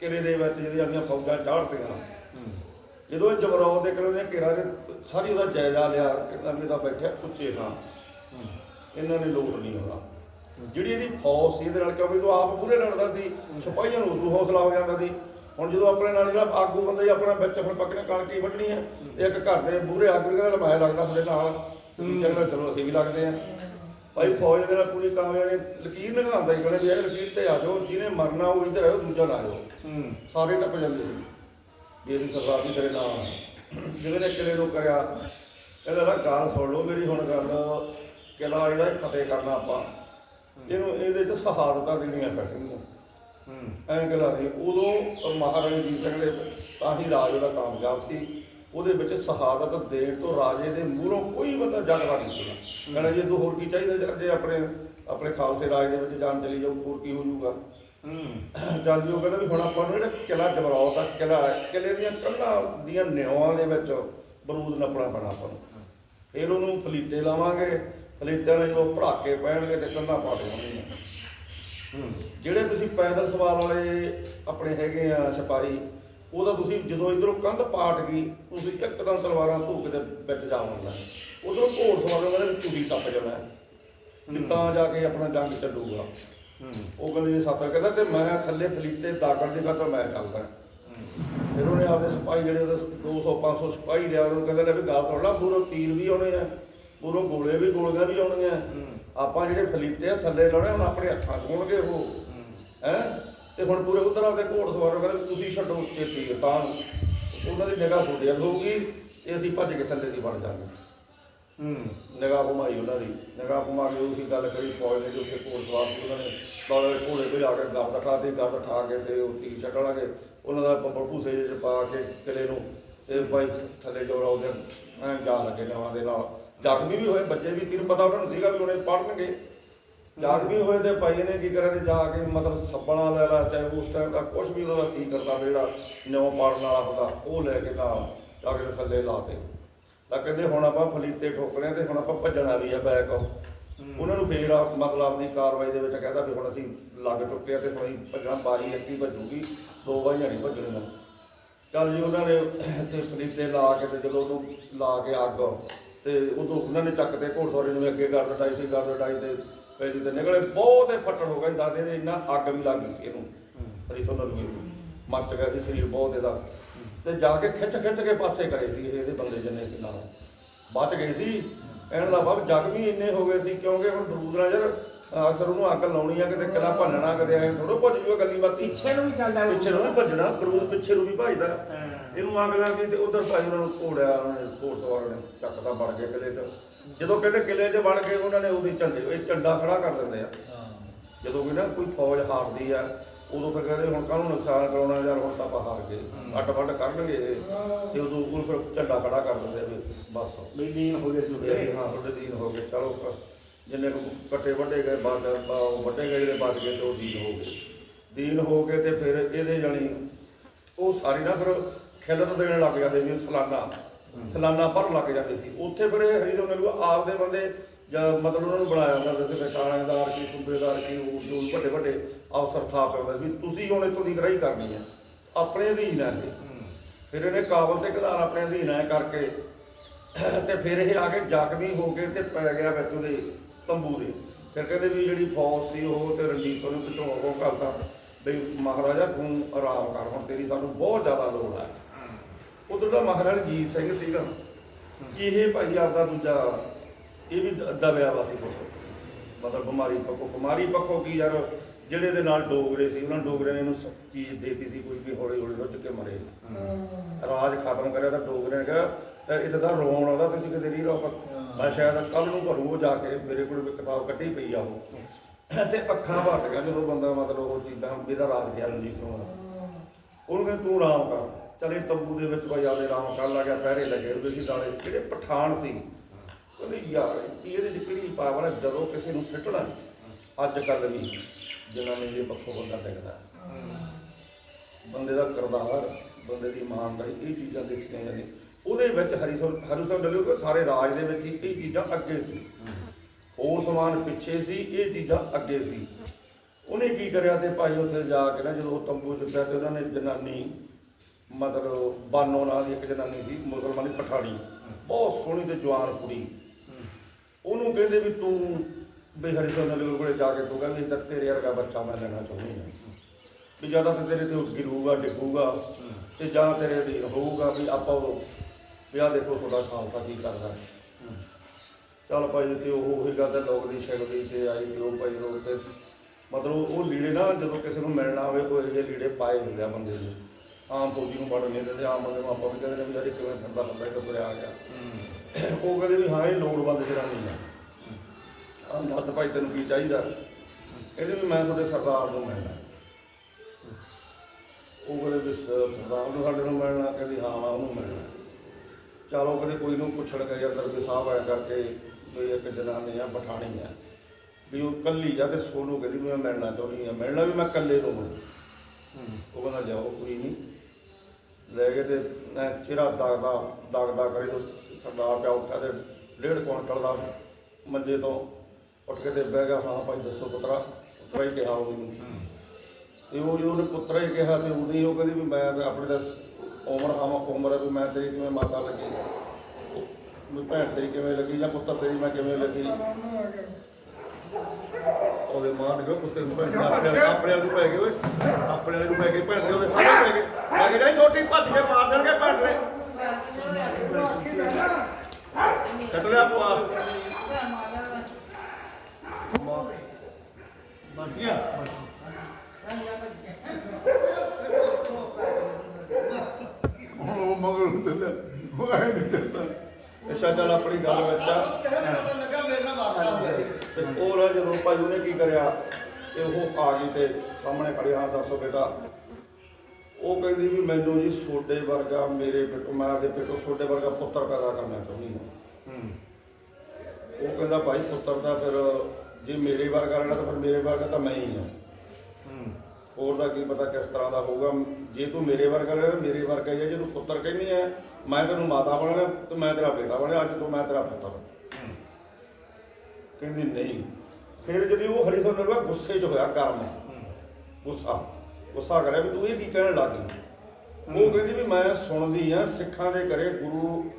ਕਿਲੇ ਦੇ ਵਿੱਚ ਜਿਹੜੀਆਂ ਆਪਣੀਆਂ ਫੌਜਾਂ ਚਾੜਤੀਆਂ ਜਦੋਂ ਇਹ ਜਬਰੌਦ ਦੇ ਕਿਲੇ ਨੇ ਘੇਰਾ ਦੇ ਸਾਰੀ ਉਹਦਾ ਜਾਇਜ਼ਾ ਲਿਆ ਕਹਿੰਦਾ ਵੀ ਤਾਂ ਬੈਠਿਆ ਉੱਚੇ ਹਾਂ। ਇਹਨਾਂ ਨੇ ਲੋੜ ਨਹੀਂ ਹੋਣਾ ਜਿਹੜੀ ਇਹਦੀ ਫੌਜ ਸੀ ਇਹਦੇ ਨਾਲ ਕਿਉਂਕਿ ਉਹ ਆਪ ਪੂਰੇ ਲੜਦਾ ਸੀ ਸਿਪਾਹੀਆਂ ਨੂੰ ਉਦੋਂ ਹੌਸਲਾ ਹੋ ਜਾਂਦਾ ਸੀ। ਹੁਣ ਜਦੋਂ ਆਪਣੇ ਨਾਲ ਜਿਹੜਾ ਆਗੂ ਬੰਦਾ ਹੀ ਆਪਣਾ ਵਿੱਚ ਫਿਰ ਪੱਕਣੇ ਕਣਕ ਵੱਢਣੀ ਹੈ ਇੱਕ ਘਰ ਦੇ ਮੂਹਰੇ ਆਗੂ ਕਹਿੰਦਾ ਮੈਂ ਲੱਗਦਾ ਤੁਹਾਡੇ ਨਾਲ। ਚਲੋ ਚਲੋ ਅਸੀਂ ਵੀ ਲੱਗਦੇ ਆ। ਭਾਈ ਫੌਜ ਦੇ ਨਾਲ ਪੂਰੀ ਕਾਮਯਾਬੀ ਲਕੀਰ ਨਿਗਾਉਂਦਾ ਹੀ ਕਹਿੰਦੇ ਵੀ ਇਹ ਲਕੀਰ ਤੇ ਆ ਜਾਓ ਜਿਹਨੇ ਮਰਨਾ ਉਹ ਇੱਧਰ ਆਇਓ ਦੂਜਾ ਨਾ ਆਇਓ ਸਾਰੇ ਟੱਪ ਜਾਂਦੇ ਸੀ। ਵੀ ਇਹਦੀ ਸਰਦਾਰ ਦੀ ਤੇਰੇ ਨਾਲ ਨੇ ਕਿਲੇ ਨੂੰ ਕਰਿਆ ਕਹਿੰਦਾ ਨਾ ਗੱਲ ਸੁਣ ਲਓ ਮੇਰੀ ਹੁਣ ਗੱਲ। ਕਿਲਾ ਜਿਹੜਾ ਫਤਿਹ ਕਰਨਾ ਆਪਾਂ ਇਹਨੂੰ ਇਹਦੇ ਚ ਸ਼ਹਾਦਤਾਂ ਦੇਣੀਆਂ ਪੈਣਗੀਆਂ ਐਂ ਕਹਿੰਦਾ ਉਦੋਂ ਮਹਾਰਾਜਾ ਰਣਜੀਤ ਸਿੰਘ ਦੇ ਤਾਂ ਹੀ ਰਾਜ ਉਹਦਾ ਕਾਮਯਾਬ ਸੀ। ਉਹਦੇ ਵਿੱਚ ਸ਼ਹਾਦਤ ਦੇਣ ਤੋਂ ਰਾਜੇ ਦੇ ਮੂਹਰੋਂ ਕੋਈ ਬੰਦਾ ਜਗਦਾ ਨਹੀਂ ਸੀਗਾ। ਕਹਿੰਦਾ ਜੇ ਤੂੰ ਹੋਰ ਕੀ ਚਾਹੀਦਾ ਜੇ- ਜੇ ਆਪਣੇ ਆਪਣੇ ਖਾਲਸੇ ਰਾਜ ਦੇ ਵਿੱਚ ਜਾਨ ਚਲੀ ਜਾਊ ਹੋਰ ਕੀ ਹੋ ਜਾਊਗਾ? ਚੱਲ ਜੀ ਉਹ ਕਹਿੰਦਾ ਵੀ ਹੁਣ ਆਪਾਂ ਨੂੰ ਜਿਹੜਾ ਕਿਲਾ ਜਬਰੌਤ ਆ ਕਿਲਾ ਹੈ, ਕਿਲੇ ਦੀਆਂ ਕੰਧਾਂ ਦੀਆਂ ਨਿਉਆਂ ਦੇ ਵਿੱਚ ਬਰੂਦ ਨੱਪਣਾ ਪੈਣਾ ਆਪਾਂ ਨੂੰ। ਫਿਰ ਉਹਨੂੰ ਫਲੀਤੇ ਲਾਵਾਂਗੇ ਫਲੀਤਿਆਂ ਨਾਲ ਜਦੋਂ ਭੜਾਕੇ ਪੈਣਗੇ ਤੇ ਕੰਧਾਂ ਪਾ ਦੇਣਗੀਆਂ ਜਿਹੜੇ ਤੁਸੀਂ ਪੈਦਲ ਸਵਾਰ ਵਾਲੇ ਆਪਣੇ ਹੈਗੇ ਆ ਸਿਪਾਹੀ ਉਹਦਾ ਤੁਸੀਂ ਜਦੋਂ ਇਧਰੋਂ ਕੰਧ ਪਾਟ ਗਈ ਤੁਸੀਂ ਇੱਕਦਮ ਤਲਵਾਰਾਂ ਧੂਕ ਦੇ ਵਿੱਚ ਜਾਵੋਗੇ ਉਧਰੋਂ ਘੋੜ ਸਵਾਰਾਂ ਵਾਲੇ ਚੂੜੀ ਟੱਪ ਜਾਣਾ। ਵੀ ਤਾਂ ਜਾ ਕੇ ਆਪਣਾ ਜੰਗ ਚੱਲੂਗਾ ਉਹ ਕਹਿੰਦੇ ਜੀ ਸਾਥਾ ਕਹਿੰਦਾ ਤੇ ਮੈਂ ਥੱਲੇ ਫਲੀਤੇ ਦਾਗੜ ਦੀ ਖਾਤਰ ਮੈਂ ਚੱਲਦਾ ਫਿਰ ਉਹਨੇ ਆਪਦੇ ਸਿਪਾਹੀ ਜਿਹੜੇ ਉਹਦੇ 200 500 ਸਿਪਾਹੀ ਲਿਆ ਉਹਨੂੰ ਕਹਿੰਦਾ ਲੈ ਵੀ ਗੱਲ ਸੁਣ ਲਾ ਮੂਰੋਂ ਤੀਰ ਵੀ ਆਉਣੇ ਆ ਪੂਰੋਂ ਗੋਲੇ ਵੀ ਗੋਲੀਆਂ ਵੀ ਆਉਣਗੀਆਂ ਆਪਾਂ ਜਿਹੜੇ ਫਲੀਤੇ ਆ ਥੱਲੇ ਲਾਉਣੇ ਹੁਣ ਆਪਣੇ ਹੱਥਾਂ 'ਚ ਹੋਣਗੇ ਉਹ। ਹੈ। ਤੇ ਹੁਣ ਪੂਰੇ ਉਧਰ ਆਪਦੇ ਘੋੜ ਸਵਾਰ ਕਹਿੰਦੇ ਤੁਸੀਂ ਛੱਡੋ ਚੇਤੀ ਤਾਂ ਉਹਨਾਂ ਦੀ ਨਿਗਾਹ ਵੱਲ ਹੋਊਗੀ ਤੇ ਅਸੀਂ ਭੱਜ ਕੇ ਥੱਲੇ ਦੀ ਵੜ ਜਾਵਾਂਗੇ। ਹੂੰ। ਨਿਗਾਹ ਘੁਮਾਈ ਉਹਨਾਂ ਦੀ। ਨਿਗਾਹ ਘੁਮਾ ਕੇ ਉਹੀ ਗੱਲ ਕਰੀ ਫੌਜ ਨੇ ਜੋ ਕਿ ਘੋੜ ਸਵਾਰ ਉਹਨਾਂ ਨੇ ਬਾਲੇ ਘੋੜੇ ਤੋਂ ਆ ਕੇ ਗਰਦ ਠਾ ਤੇ ਗਰਦ ਠਾ ਕੇ ਤੇ ਉਹ ਤੀ ਛੱਡਣਗੇ ਉਹਨਾਂ ਦਾ ਪੱਪੜ ਭੂਸੇ ਜਿਹੇ 'ਚ ਪਾ ਕੇ ਕਿਲੇ ਨੂੰ ਤੇ ਬਾਈ ਥੱਲੇ ਜੋ ਉਹਦੇ ਐਂ ਜਾ ਲੱਗੇ ਨਵਾਂ ਦੇ ਨਾਲ। ਜ਼ਖਮੀ ਵੀ ਹੋਏ ਬੱਚੇ ਵੀ ਤੈਨੂੰ ਪਤਾ ਉਹਨਾਂ ਨੂੰ ਸੀਗਾ ਵੀ ਉਹਨੇ ਪੜਨਗੇ ਜ਼ਖਮੀ ਹੋਏ ਤੇ ਭਾਈ ਨੇ ਕੀ ਕਰਿਆ ਤੇ ਜਾ ਕੇ ਮਤਲਬ ਸੱਪਣਾ ਲੈ ਲਾ ਚਾਹੇ ਉਸ ਟਾਈਮ ਦਾ ਕੁਝ ਵੀ ਉਹਦਾ ਸੀ ਕਰਦਾ ਜਿਹੜਾ ਨਿਉ ਪਾੜਨ ਵਾਲਾ ਹੁੰਦਾ ਉਹ ਲੈ ਕੇ ਨਾਲ ਜਾ ਕੇ ਥੱਲੇ ਲਾਤੇ ਤਾਂ। ਕਹਿੰਦੇ ਹੁਣ ਆਪਾਂ ਫਲੀਤੇ ਠੋਕਣੇ ਤੇ ਹੁਣ ਆਪਾਂ ਭੱਜਣਾ ਵੀ ਆ ਬੈਕ ਉਹਨਾਂ ਨੂੰ ਫੇਰ ਮਤਲਬ ਆਪਣੀ ਕਾਰਵਾਈ ਦੇ ਵਿੱਚ ਕਹਿੰਦਾ ਵੀ ਹੁਣ ਅਸੀਂ ਲੱਗ ਚੁੱਕੇ ਆ ਤੇ ਹੁਣ ਭੱਜਣਾ ਬਾਰੀ ਅੱਕੀ ਭੱਜੂਗੀ ਦੋ ਵਾਰੀਆਂ ਨਹੀਂ ਭੱਜਣੀਆਂ। ਚੱਲ ਜੀ ਉਹਨਾਂ ਨੇ ਤੇ ਫਲੀਤੇ ਲਾ ਕੇ ਤੇ ਜਦੋਂ ਉਹਨੂੰ ਲਾ ਕੇ ਅੱਗ ਤੇ ਉਦੋਂ ਉਹਨਾਂ ਨੇ ਚੱਕ ਤੇ ਘੋੜਸਵਾਰੀ ਨੂੰ ਅੱਗੇ ਕਰ ਦਿੱਤਾ ਸੀ ਕਰ ਦਿੱਤਾ ਤੇ ਪੈਦੀ ਤੇ ਨਿਕਲੇ, ਬਹੁਤੇ ਫੱਟੜ ਹੋ ਗਏ, ਦਾਦੇ ਦੇ ਇੰਨਾ ਅੱਗ ਵੀ ਲੱਗ ਗਈ ਸੀ ਇਹਨੂੰ ਹਰੀ ਸੋਨਰ ਮੱਚ ਗਿਆ ਸੀ ਸਰੀਰ ਬਹੁਤ ਇਹਦਾ। ਤੇ ਜਾ ਕੇ ਖਿੱਚ ਖਿੱਚ ਕੇ ਪਾਸੇ ਕਰੇ ਸੀ ਇਹਦੇ ਬੰਦੇ ਜਿੰਨੇ ਸੀ ਨਾਲ। ਬਚ ਗਏ ਸੀ। ਕਹਿਣ ਦਾ ਬਾਬ ਵੀ ਇੰਨੇ ਹੋ ਗਏ ਸੀ, ਕਿਉਂਕਿ ਹੁਣ ਦਰੂਦਰਾ ਯਾਰ ਅਕਸਰ ਉਹਨੂੰ ਅੱਗ ਲਾਉਣੀ ਆ ਕਿਤੇ ਕਿਲਾ ਭੰਨਣਾ ਕਿਤੇ ਐ ਥੋੜਾ ਭੱਜ ਜੂਗਾ ਗੱਲੀ ਬਾਤੀ। ਪਿੱਛੇ ਨੂੰ ਵੀ ਚੱਲਦਾ ਪਿੱਛੇ ਨੂੰ ਵੀ ਭੱਜਣਾ ਕਰੂਰ ਪਿੱਛੇ ਨੂੰ ਵੀ ਭੱਜਦਾ। ਇਹਨੂੰ ਅੱਗ ਲੱਗ ਗਈ ਤੇ ਉਧਰ ਭਾਈ ਉਹਨਾਂ ਨੂੰ ਘੋੜਿਆ ਉਹਨਾਂ ਨੇ ਘੋੜ ਸਵਾਰ ਨੇ ਚੱਕਦਾ ਵੜ ਕੇ ਕਿਲੇ 'ਚ ਜਦੋਂ ਕਹਿੰਦੇ ਕਿਲੇ 'ਚ ਵੜ ਕੇ ਉਹਨਾਂ ਨੇ ਉਹਦੀ ਝੰਡੇ ਇਹ ਝੰਡਾ ਖੜਾ ਕਰ ਦਿੰਦੇ ਆ। ਜਦੋਂ ਨਾ ਕੋਈ ਫੌਜ ਹਾਰਦੀ ਆ ਉਦੋਂ ਫਿਰ ਕਹਿੰਦੇ ਹੁਣ ਕਾਹਨੂੰ ਨੁਕਸਾਨ ਕਰਾਉਣਾ ਯਾਰ ਹੁਣ ਤਾਂ ਆਪਾਂ ਹਾਰ ਗਏ। ਅੱਡ ਵੱਡ ਕਰਨਗੇ ਇਹ। ਤੇ ਉਦੋਂ ਉਹ ਫਿਰ ਝੰਡਾ ਖੜਾ ਕਰ ਦਿੰਦੇ ਆ ਵੀ ਬਸ। ਵੀ ਲੀਨ ਹੋ ਗਏ ਤੁਹਾਡੇ ਹਾਂ ਤੁਹਾਡੇ ਦੀਨ ਹੋ ਗਏ। ਚਲੋ ਜਿੰਨੇ ਕੁ ਕੱਟੇ ਵੱਡੇ ਗਏ ਬਾਦ ਵੱਡੇ ਗਏ ਜਿਹੜੇ ਬਚ ਗਏ ਤੇ ਉਹ ਦੀਨ ਹੋ ਗਏ। ਦੀਨ ਹੋ ਕੇ ਤੇ ਫਿਰ ਇਹਦੇ ਜਾਣੀ ਉਹ ਸਾਰੀ ਨਾ ਫਿਰ ਖਿਲਤ ਦੇਣ ਲੱਗ ਜਾਂਦੇ ਵੀ ਸਲਾਨਾ। ਸਲਾਨਾ ਭਰਨ ਲੱਗ ਜਾਂਦੇ ਸੀ। ਉੱਥੇ ਫਿਰ ਇਹ ਹਰੀ ਨੇ ਆਪ ਦੇ ਬੰਦੇ ਜਾਂ ਮਤਲਬ ਉਹਨਾਂ ਨੂੰ ਬਣਾਇਆ ਹੁੰਦਾ ਸੀ ਕਿ ਥਾਣੇਦਾਰ ਕੀ ਸੂਬੇਦਾਰ ਕੀ ਹੋਰ ਜੋ ਵੱਡੇ ਵੱਡੇ ਅਫਸਰ ਥਾਪ ਹੁੰਦੇ ਸੀ ਵੀ ਤੁਸੀਂ ਹੁਣ ਇੱਥੋਂ ਦੀ ਗ੍ਰਾਈ ਕਰਨੀ ਹੈ ਆਪਣੇ ਅਧੀਨ ਹੈ। ਫਿਰ ਇਹਨੇ ਕਾਬਲ ਤੇ ਘਦਾਰ ਆਪਣੇ ਅਧੀਨ ਐ ਕਰਕੇ ਤੇ ਫਿਰ ਇਹ ਆ ਕੇ ਜ਼ਖਮੀ ਹੋ ਕੇ ਤੇ ਪੈ ਗਿਆ ਵਿੱਚ ਉਹਦੇ ਤੰਬੂ ਦੇ ਫਿਰ ਕਹਿੰਦੇ ਵੀ ਜਿਹੜੀ ਫੌਜ ਸੀ ਉਹ ਤੇ ਰਣਜੀਤ ਸਿੰਘ ਨੂੰ ਪਿੱਛੋਂ ਉਹ ਕਰਦਾ। ਵੀ ਮਹਾਰਾਜਾ ਤੂੰ ਆਰਾਮ ਕਰ ਹੁਣ ਤੇਰੀ ਸਾਨੂੰ ਬਹੁਤ ਜ਼ਿਆਦਾ ਲੋੜ ਹੈ ਉਧਰ ਦਾ ਮਹਾਰਾਜਾ ਰਣਜੀਤ ਸਿੰਘ ਸੀਗਾ। ਕਿ ਇਹ ਭਾਈ ਆਪਦਾ ਦੂਜਾ ਇਹ ਵੀ ਦਬਿਆ ਵਾ ਸੀ ਕੁਛ ਮਤਲਬ ਬਿਮਾਰੀ ਪੱਖੋਂ ਬਿਮਾਰੀ ਪੱਖੋਂ ਕੀ ਯਾਰ ਜਿਹੜੇ ਦੇ ਨਾਲ ਡੋਗਰੇ ਸੀ ਉਹਨਾਂ ਡੋਗਰੇ ਨੇ ਇਹਨੂੰ ਸ- ਚੀਜ਼ ਦੇਤੀ ਸੀ ਕੋਈ ਵੀ ਹੌਲੀ ਹੌਲੀ ਰੁੱਝ ਕੇ ਮਰੇ। ਰਾਜ ਖਤਮ ਕਰਿਆ ਤਾਂ ਡੋਗਰੇ ਨੇ ਕਿਹਾ ਤਾਂ ਇੱਥੇ ਤਾਂ ਰੋਣ ਆਉਂਦਾ ਤੁਸੀਂ ਕਿਤੇ ਨਹੀਂ ਰੋ ਮੈਂ ਸ਼ਾਇਦ ਕੱਲ ਨੂੰ ਘਰੋਂ ਉਹ ਜਾ ਕੇ ਮੇਰੇ ਕੋਲ ਵੀ ਕਿਤਾਬ ਕੱਢੀ ਪਈ ਆ ਉਹ। ਤੇ ਅੱਖਾਂ ਭਰ ਗਿਆ ਜਦੋਂ ਬੰਦਾ ਮਤਲਬ ਉਹ ਚੀਜ਼ਾਂ ਇਹਦਾ ਰਾਜ ਗਿਆ ਰਣਜੀਤ ਸਿੰਘ ਦਾ। ਉਹਨੂੰ ਕਹਿੰਦੇ ਤੂੰ ਆਰਾਮ ਕਰ। ਚਲੇ ਤੰਬੂ ਦੇ ਵਿੱਚ ਕੋਈ ਆਦੇ ਆਰਾਮ ਕਰਨ ਲੱਗਿਆ ਪਹਿਰੇ ਲੱਗੇ ਹੁੰਦੇ ਸੀ ਨਾਲੇ ਜਿਹੜੇ ਪਠਾਨ ਸੀ। ਕਹਿੰਦੇ ਯਾਰ ਇਹਦੇ ਚ ਕਿਹੜੀ ਪਾਵਰ ਹੈ ਜਦੋਂ ਕਿਸੇ ਨੂੰ ਸਿੱਟਣਾ। ਅੱਜ ਕੱਲ ਵੀ ਜਨਾਨੀ ਦੇ ਪੱਖੋਂ ਬੰਦਾ ਡਿੱਗਦਾ ਬੰਦੇ ਦਾ ਕਰਦਾਰ, ਬੰਦੇ ਦੀ ਇਮਾਨਦਾਰੀ, ਇਹ ਚੀਜ਼ਾਂ ਦੇਖੀਆਂ ਜਾਂਦੀਆਂ। ਉਹਦੇ ਵਿੱਚ ਹਰੀ ਸਾਹਿਬ ਹਰੀਸੋ ਸਾਹਿਬ ਡਲਿਓ ਕਿ ਸਾਰੇ ਰਾਜ ਦੇ ਵਿੱਚ ਇਹ ਚੀਜ਼ਾਂ ਅੱਗੇ ਸੀ। ਉਹ ਸਮਾਨ ਪਿੱਛੇ ਸੀ, ਇਹ ਚੀਜ਼ਾਂ ਅੱਗੇ ਸੀ। ਉਹਨੇ ਕੀ ਕਰਿਆ ਤੇ ਭਾਈ ਉੱਥੇ ਜਾ ਕੇ ਨਾ ਜਦੋਂ ਤੰਬੂ ਚੁੱਕਿਆ ਪਿਆ ਤੇ ਉਹਨਾਂ ਨੇ ਜਨਾਨੀ, ਮਤਲਬ ਬਾਨੋ ਨਾਂ ਦੀ ਇੱਕ ਜਨਾਨੀ ਸੀ, ਮੁਸਲਮਾਨੀ ਪਠਾਣੀ। ਬਹੁਤ ਸੋਹਣੀ ਤੇ ਜਵਾਨ ਕੁੜੀ। ਉਹਨੂੰ ਕਹਿੰਦੇ ਵੀ ਤੂੰ ਬਈ ਹਰੀਸੋ ਡਲਿਓ ਕੋਲੇ ਜਾ ਕੇ ਤੂੰ ਕਹਿੰਦੀ ਤਾਂ ਤੇਰੇ ਵਰਗਾ ਬੱਚਾ ਮੈਂ ਲੈਣਾ ਚਾਹੁੰਦੀ ਹਾਂ ਵੀ ਜ਼ਿਆਦਾ ਤਾਂ ਤੇਰੇ ਤੇ ਉਹ ਗਿਰੂਗਾ, ਡਿੱਗੂਗਾ ਤੇ ਜਾਂ ਤੇਰੇ ਅਧੀਨ ਹੋਊਗਾ ਵੀ ਆਪਾਂ ਉਹ ਵਿਆਹ ਦੇਖੋ ਤੁਹਾਡਾ ਖਾਲਸਾ ਕੀ ਕਰਦਾ। ਚੱਲ ਭਾਈ ਤੇ ਉਹ ਉਹੀ ਗੱਲ ਹੈ ਲੋਕ ਦੀ ਸ਼ਕਲ ਦੀ ਤੇ ਆਈ ਤੇ ਉਹ ਭਾਈ ਲੋਕ ਤੇ ਮਤਲਬ ਉਹ ਲੀੜੇ ਨਾ ਜਦੋਂ ਕਿਸੇ ਨੂੰ ਮਿਲਣਾ ਆਵੇ ਕੋਈ ਇਹੋ ਜਿਹੇ ਲੀੜੇ ਪਾਏ ਹੁੰਦੇ ਆ ਬੰਦੇ ਦੇ। ਆਮ ਫੌਜੀ ਨੂੰ ਬੜ ਨਹੀਂ ਦਿੰਦੇ ਆਮ ਬੰਦੇ ਨੂੰ ਆਪਾਂ ਵੀ ਕਹਿੰਦੇ ਨੇ ਵੀ ਯਾਰ ਇਹ ਕਿਵੇਂ ਫਿਰਦਾ ਬੰਦਾ ਇੱਕ ਤੁਰਿਆ ਆ ਗਿਆ। ਉਹ ਕਹਿੰਦੇ ਵੀ ਹਾਂ, ਇਹ ਲੋੜਵੰਦ ਜਿਹੜਾ ਨਹੀਂ ਆ ਆਹ ਦੱਸ ਭਾਈ, ਤੈਨੂੰ ਕੀ ਚਾਹੀਦਾ? ਕਹਿੰਦੇ ਵੀ ਮੈਂ ਤੁਹਾਡੇ ਸਰਦਾਰ ਨੂੰ ਮਿਲਣਾ। ਉਹ ਕਹਿੰਦੇ ਵੀ ਸਰਦਾਰ ਨੂੰ ਸਾਡੇ ਨੂੰ ਮਿਲਣਾ, ਕਹਿੰਦੀ ਹਾਂ, ਮੈਂ ਉਹਨੂੰ ਮਿਲਣਾ। ਚਲੋ ਕਦੇ ਕੋਈ ਨੂੰ ਪੁੱਛਣ ਗਏ ਅੰਦਰ ਵੀ ਸਾਹਿਬ ਆਇਆ ਕਰਕੇ ਵੀ ਇੱਕ ਜਨਾਨੀ ਆ, ਪਠਾਣੀ ਆ। ਵੀ ਉਹ ਕੱਲੀ ਆ ਤੇ ਸੋਨੂੰ ਕਹਿੰਦੀ ਵੀ ਮੈਂ ਮਿਲਣਾ ਚਾਹੁੰਦੀ ਆ। ਮਿਲਣਾ ਵੀ ਮੈਂ ਕੱਲੇ ਨੂੰ ਆ। ਉਹ ਕਹਿੰਦਾ, ਜਾਓ, ਕੋਈ ਨਹੀਂ ਲੈ ਕੇ ਤੇ ਐਂ ਚਿਹਰਾ ਦਾਗਦਾ ਦਾਗਦਾ ਕਰੇ ਤੋਂ। ਸਰਦਾਰ ਪਿਆ ਉੱਠਿਆ ਤੇ ਡੇਢ ਕੁਇੰਟਲ ਦਾ ਮੰਜੇ ਤੋਂ ਉੱਠ ਕੇ ਤੇ ਬਹਿ ਗਿਆ ਹਾਂ ਭਾਈ ਦੱਸੋ ਪੁੱਤਰਾ ਪੁੱਤਰਾ ਹੀ ਕਿਹਾ ਉਹ ਮੈਨੂੰ ਤੇ ਉਹ ਜਦੋਂ ਉਹਨੇ ਪੁੱਤਰਾ ਹੀ ਕਿਹਾ ਤੇ ਹੀ ਉਹ ਕਹਿੰਦੀ ਵੀ ਮੈਂ ਤਾਂ ਆਪਣੇ ਦਾ ਉਮਰ ਆਵਾਂ ਉਮਰ ਹੈ ਵੀ ਮੈਂ ਤੇਰੀ ਕਿਵੇਂ ਮਾਤਾ ਲੱਗੀ? ਵੀ ਭੈਣ ਤੇਰੀ ਕਿਵੇਂ ਲੱਗੀ ਜਾਂ ਪੁੱਤਰ ਤੇਰੀ ਮੈਂ ਕਿਵੇਂ ਲੱਗੀ? ਉਹਦੇ ਮਾਂ ਨੇ ਕਿਹਾ ਪੁੱਤਰ ਨੂੰ ਭੈਣ ਆਪਣੇ ਆਪਣੇ ਨੂੰ ਪੈ ਗਏ ਓਏ ਆਪਣੇ ਨੂੰ ਪੈ ਗਏ ਭੈਣ ਦੇ ਉਹਦੇ ਸਾਰੇ ਪੈ ਗਏ। ਮੈਂ ਕਿਹਾ ਛੋਟੀ ਭੱਜ ਕੇ ਮਾਰ ਦੇਣਗੇ ਭੈਣ ਨੇ ਕੱਟ ਲਿਆ ਪਾ ਬਚ ਗਿਆ ਹੁਣ ਉਹ ਮਗਰ ਹੁੰਦੇ ਲੈ ਉਹ ਐ ਨਹੀਂ ਕਰਦਾ। ਅੱਛਾ ਚੱਲ ਆਪਣੀ ਗੱਲ ਵਿੱਚ ਆ। ਪਤਾ ਲੱਗਾ ਮੇਰੇ ਨਾਲ ਵਾਪਸ ਹੋ ਗਿਆ ਤੇ ਉਹ ਨਾ ਜਦੋਂ ਭਾਈ ਉਹਨੇ ਕੀ ਕਰਿਆ? ਤੇ ਉਹ ਆ ਗਈ ਤੇ ਸਾਹਮਣੇ ਖੜੀ ਹਾਂ ਦੱਸੋ ਬੇਟਾ। ਉਹ ਕਹਿੰਦੀ ਵੀ ਮੈਨੂੰ ਜੀ ਸੋਡੇ ਵਰਗਾ ਮੇਰੇ ਪਿੱਟੋ ਮੈਂ ਆਪਦੇ ਪਿੱਟੋ ਸੋਡੇ ਵਰਗਾ ਪੁੱਤਰ ਪੈਦਾ ਕਰਨਾ ਚਾਹੁੰਦੀ ਹਾਂ। ਉਹ ਕਹਿੰਦਾ ਭਾਈ ਪੁੱਤਰ ਦਾ ਫਿਰ ਜੇ ਮੇਰੇ ਵਰਗਾ ਰਹਿਣਾ ਤਾਂ ਫਿਰ ਮੇਰੇ ਵਰਗਾ ਤਾਂ ਮੈਂ ਹੀ ਹਾਂ। ਹੋਰ ਦਾ ਕੀ ਪਤਾ ਕਿਸ ਤਰ੍ਹਾਂ ਦਾ ਹੋਊਗਾ। ਜੇ ਤੂੰ ਮੇਰੇ ਵਰਗਾ ਰਹਿਣਾ ਤਾਂ ਮੇਰੇ ਵਰਗਾ ਹੀ ਹੈ। ਜੇ ਤੂੰ ਪੁੱਤਰ ਕਹਿੰਦੀ ਹੈ ਮੈਂ ਤੈਨੂੰ ਮਾਤਾ ਬਣਾਉਣਾ ਤੇ ਮੈਂ ਤੇਰਾ ਬੇਟਾ ਬਣਿਆ ਅੱਜ ਤੋਂ ਮੈਂ ਤੇਰਾ ਪੁੱਤਰ। ਕਹਿੰਦੀ ਨਹੀਂ। ਫਿਰ ਜਿਹੜੀ ਉਹ ਹਰੀ ਤੋਂ ਨਰਵਾ ਗੁੱਸੇ 'ਚ ਹੋਇਆ ਕਰਮ। ਗੁੱਸਾ। ਗੁੱਸਾ ਕਰਿਆ ਵੀ ਤੂੰ ਇਹ ਕੀ ਕਹਿਣ ਲੱਗੀ ਉਹ ਕਹਿੰਦੀ ਵੀ ਮੈਂ ਸੁਣਦੀ ਆ ਸਿੱਖਾਂ ਦੇ ਘਰੇ ਗੁਰੂ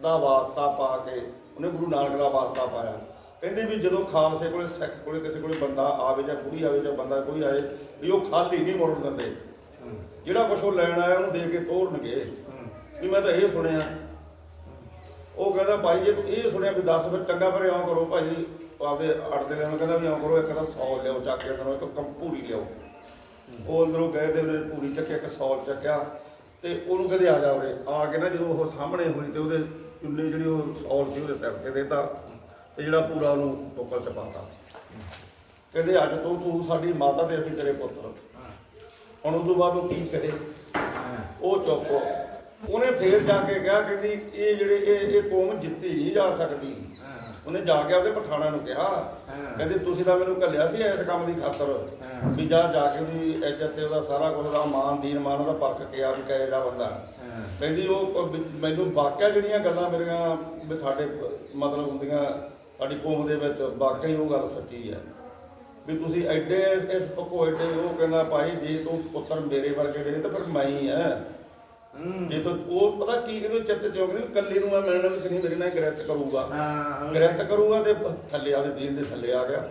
ਦਾ ਵਾਸਤਾ ਪਾ ਕੇ ਉਹਨੇ ਗੁਰੂ ਨਾਨਕ ਦਾ ਵਾਸਤਾ ਪਾਇਆ। ਕਹਿੰਦੇ ਵੀ ਜਦੋਂ ਖਾਲਸੇ ਕੋਲੇ ਸਿੱਖ ਕੋਲੇ ਕਿਸੇ ਕੋਲੇ ਬੰਦਾ ਆਵੇ ਜਾਂ ਕੁੜੀ ਆਵੇ ਜਾਂ ਬੰਦਾ ਕੋਈ ਆਏ ਵੀ ਉਹ ਖਾਲੀ ਨਹੀਂ ਮੋੜਨ ਦਿੰਦੇ। ਜਿਹੜਾ ਕੁਛ ਉਹ ਲੈਣ ਆਇਆ ਉਹਨੂੰ ਦੇ ਕੇ ਤੋਰਨਗੇ ਵੀ ਮੈਂ ਤਾਂ ਇਹ ਸੁਣਿਆ। ਉਹ ਕਹਿੰਦਾ ਭਾਈ ਜੇ ਤੂੰ ਇਹ ਸੁਣਿਆ ਵੀ 10 ਫਿਰ ਚੰਗਾ ਫਿਰ ਇਉਂ ਕਰੋ ਭਾਈ ਆਪਦੇ ਅੜਦੇ ਨੇ ਕਹਿੰਦਾ ਵੀ ਇਉਂ ਕਰੋ ਇੱਕ ਤਾਂ 100 ਲਿਓ ਚੱਕ ਕੇ ਅੰਦਰੋਂ ਇੱਕ ਕੰਪੂਰੀ ਲਿਓ ਉਹ ਅੰਦਰੋਂ ਗਏ ਤੇ ਉਹਨੇ ਪੂਰੀ ਚੱਕਿਆ ਇੱਕ 100 ਚੱਕਿਆ ਤੇ ਉਹਨੂੰ ਕਹਿੰਦੇ ਆ ਜਾ ਉਰੇ। ਆ ਕੇ ਨਾ ਜਦੋਂ ਉਹ ਸਾਹਮਣੇ ਹੋਈ ਤੇ ਉਹਦੇ ਚੁੰਨੀ ਜਿਹੜੀ ਉਹ ਸੌਲ ਸੀ ਉਹਦੇ ਸਿਰ ਤੇ ਦੇਤਾ ਤੇ ਜਿਹੜਾ ਪੂਰਾ ਉਹਨੂੰ ਟੋਕਲ ਚ ਪਾਤਾ ਕਹਿੰਦੇ ਅੱਜ ਤੋਂ ਤੂੰ ਸਾਡੀ ਮਾਤਾ ਤੇ ਅਸੀਂ ਤੇਰੇ ਪੁੱਤਰ। ਹੁਣ ਉਸ ਤੋਂ ਬਾਅਦ ਉਹ ਕੀ ਕਰੇ ਉਹ ਚੁੱਪ ਉਹਨੇ ਫੇਰ ਜਾ ਕੇ ਕਿਹਾ, ਕਹਿੰਦੀ ਇਹ ਜਿਹੜੇ ਇਹ ਇਹ ਕੌਮ ਜਿੱਤੀ ਨਹੀਂ ਜਾ ਸਕਦੀ। ਉਹਨੇ ਜਾ ਕੇ ਆਪਦੇ ਪਠਾਣਾ ਨੂੰ ਕਿਹਾ ਕਹਿੰਦੇ ਤੁਸੀਂ ਤਾਂ ਮੈਨੂੰ ਘੱਲਿਆ ਸੀ ਇਸ ਕੰਮ ਦੀ ਖਾਤਰ ਵੀ ਜਾ ਜਾ ਕੇ ਉਹਦੀ ਇੱਜ਼ਤ ਤੇ ਉਹਦਾ ਸਾਰਾ ਕੁਝ ਦਾ ਮਾਨ ਦੀਨ ਮਾਨ ਉਹਦਾ ਪਰਖ ਕੇ ਆ ਵੀ ਕਹੇ ਦਾ ਬੰਦਾ। ਕਹਿੰਦੀ ਉਹ ਮੈਨੂੰ ਵਾਕਿਆ ਜਿਹੜੀਆਂ ਗੱਲਾਂ ਮੇਰੀਆਂ ਵੀ ਸਾਡੇ ਮਤਲਬ ਹੁੰਦੀਆਂ ਸਾਡੀ ਕੌਮ ਦੇ ਵਿੱਚ ਵਾਕਈ ਉਹ ਗੱਲ ਸੱਚੀ ਹੈ ਵੀ ਤੁਸੀਂ ਐਡੇ ਇਸ- ਇਸ ਭਕੋਏ ਤੇ ਉਹ ਕਹਿੰਦਾ ਭਾਈ ਜੇ ਤੂੰ ਪੁੱਤਰ ਮੇਰੇ ਵਰਗੇ ਦੇ ਤਾਂ ਫਿਰ ਮੈਂ ਹੀ ਆ। ਜੇ ਤੂੰ ਉਹ ਪਤਾ ਕੀ ਕਹਿੰਦੇ ਚਿੱਤ ਚ ਕਹਿੰਦੇ ਕੱਲੀ ਨੂੰ ਮੈਂ ਮਿਲਣਾ ਵੀ ਨਹੀਂ ਮੇਰੇ ਨਾਲ ਗ੍ਰਿਫਤ ਕਰੂਗਾ। ਹਾਂ ਗ੍ਰਿਫਤ ਕਰੂਗਾ ਤੇ ਥੱਲੇ ਆਦੇ ਦੀਨ ਦੇ ਥੱਲੇ ਆ ਗਿਆ।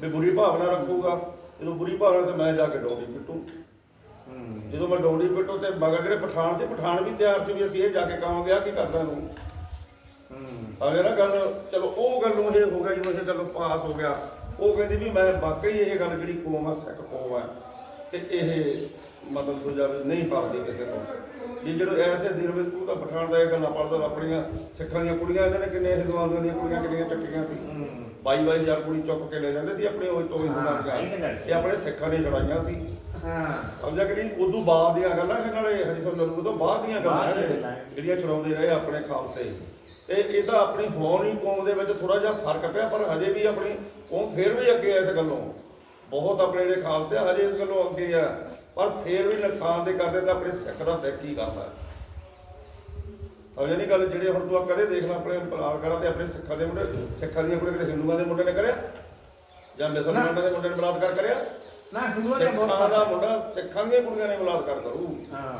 ਵੀ ਬੁਰੀ ਭਾਵਨਾ ਰੱਖੂਗਾ। ਜਦੋਂ ਬੁਰੀ ਭਾਵਨਾ ਤੇ ਮੈਂ ਜਾ ਕੇ ਡੋਡੀ ਪਿੱਟੂ। ਜਦੋਂ ਮੈਂ ਡੋਡੀ ਪਿੱਟੂ ਤੇ ਮਗਰ ਜਿਹੜੇ ਪਠਾਨ ਸੀ ਪਠਾਨ ਵੀ ਤਿਆਰ ਸੀ ਵੀ ਅਸੀਂ ਇਹ ਜਾ ਕੇ ਕਹਾਂਗੇ ਆ ਕੀ ਕਰਦਾ ਤੂੰ? ਅਗੇ ਨਾ ਗੱਲ ਚਲੋ ਉਹ ਗੱਲ ਨੂੰ ਇਹ ਹੋ ਗਿਆ ਜਦੋਂ ਇਹ ਗੱਲ ਪਾਸ ਹੋ ਗਿਆ। ਉਹ ਕਹਿੰਦੀ ਵੀ ਮੈਂ ਵਾਕਈ ਇਹ ਗੱਲ ਜਿਹੜੀ ਕੌਮ ਆ ਸਿੱਖ ਕੌਮ ਆ ਤੇ ਇਹ ਮਤਲਬ ਦੂਜਾ ਵੀ ਨਹੀਂ ਪਾਉਂਦੀ ਕਿਸੇ ਤੋਂ। ਵੀ ਜਦੋਂ ਐਸੇ ਦਿਨ ਵਿੱਚ ਤੂੰ ਤਾਂ ਪਠਾਨ ਦਾ ਇਹ ਗੱਲਾਂ ਪੜਦਾ ਆਪਣੀਆਂ ਸਿੱਖਾਂ ਦੀਆਂ ਕੁੜੀਆਂ ਇਹਨਾਂ ਨੇ ਕਿੰਨੇ ਹਿੰਦੂਆਂ ਦੀਆਂ ਕੁੜੀਆਂ ਕਿੰਨੀਆਂ ਚੱਕੀਆਂ ਸੀ। ਬਾਈ ਬਾਈ ਹਜ਼ਾਰ ਕੁੜੀ ਚੁੱਕ ਕੇ ਲੈ ਜਾਂਦੇ ਸੀ ਆਪਣੇ ਉਹ ਤੋਂ ਹਾਂ, ਗੱਲ ਦੀਆਂ ਇਹ ਆਪਣੇ ਸਿੱਖਾਂ ਨੇ ਛੜਾਈਆਂ ਸੀ। ਹਾਂ। ਸਮਝਿਆ ਕਿ ਨਹੀਂ? ਉਦੋਂ ਬਾਅਦ ਦੀਆਂ ਗੱਲਾਂ ਇਹ ਨਾਲੇ ਹਰੀਸਨ ਨਰੂ ਤੋਂ ਬਾਅਦ ਦੀਆਂ ਗੱਲਾਂ ਗੱਲਾਂ। ਜਿਹੜੀਆਂ ਛਡਾਉਂਦੇ ਰਹੇ ਆਪਣੇ ਖਾਲਸੇ। ਤੇ ਇਹ ਤਾਂ ਆਪਣੀ ਹੋਣੀ ਕੌਮ ਦੇ ਵਿੱਚ ਥੋੜਾ ਜਿਹਾ ਫ਼ਰਕ ਪਿਆ ਪਰ ਹਜੇ ਵੀ ਆਪਣੀ ਕੌਮ ਫੇਰ ਵੀ ਅੱਗੇ ਇਸ ਗੱਲੋਂ। ਬਹੁਤ ਆਪਣੇ ਜਿਹੜੇ ਖਾਲਸੇ ਹਜੇ ਇਸ ਗੱਲੋਂ ਅੱਗੇ ਆ। ਪਰ ਫੇਰ ਵੀ ਨੁਕਸਾਨ ਦੇ ਕਰਦੇ ਤਾਂ ਆਪਣੇ ਸਿੱਖ ਦਾ ਸਿੱਖ ਹੀ ਕਰਦਾ? ਸਮਝਿਆ ਨਹੀਂ ਗੱਲ ਜਿਹੜੇ ਹੁਣ ਤੂੰ ਕਦੇ ਦੇਖ ਲੈ ਆਪਣੇ ਬਲਾਲ ਕਰਾਂ ਤੇ ਆਪਣੇ ਸਿੱਖਾਂ ਦੇ ਮੁੰਡੇ ਸਿੱਖਾਂ ਦੀਆਂ ਕੁੜੀਆਂ ਕਿਤੇ ਹਿੰਦੂਆਂ ਦੇ ਮੁੰਡੇ ਨੇ ਕਰਿਆ? ਜਾਂ ਮੁਸਲਮਾਨਾਂ ਦੇ ਮੁੰਡੇ ਨੇ ਬਲਾਤਕਾਰ ਕਰਿਆ? ਨਾ ਹਿੰਦੂਆਂ ਦੇ ਸਿੱਖਾਂ ਦਾ ਮੁੰਡਾ ਸਿੱਖਾਂ ਦੀਆਂ ਕੁੜੀਆਂ ਨੇ ਬਲਾਤਕਾਰ ਕਰੂ। ਹਾਂ।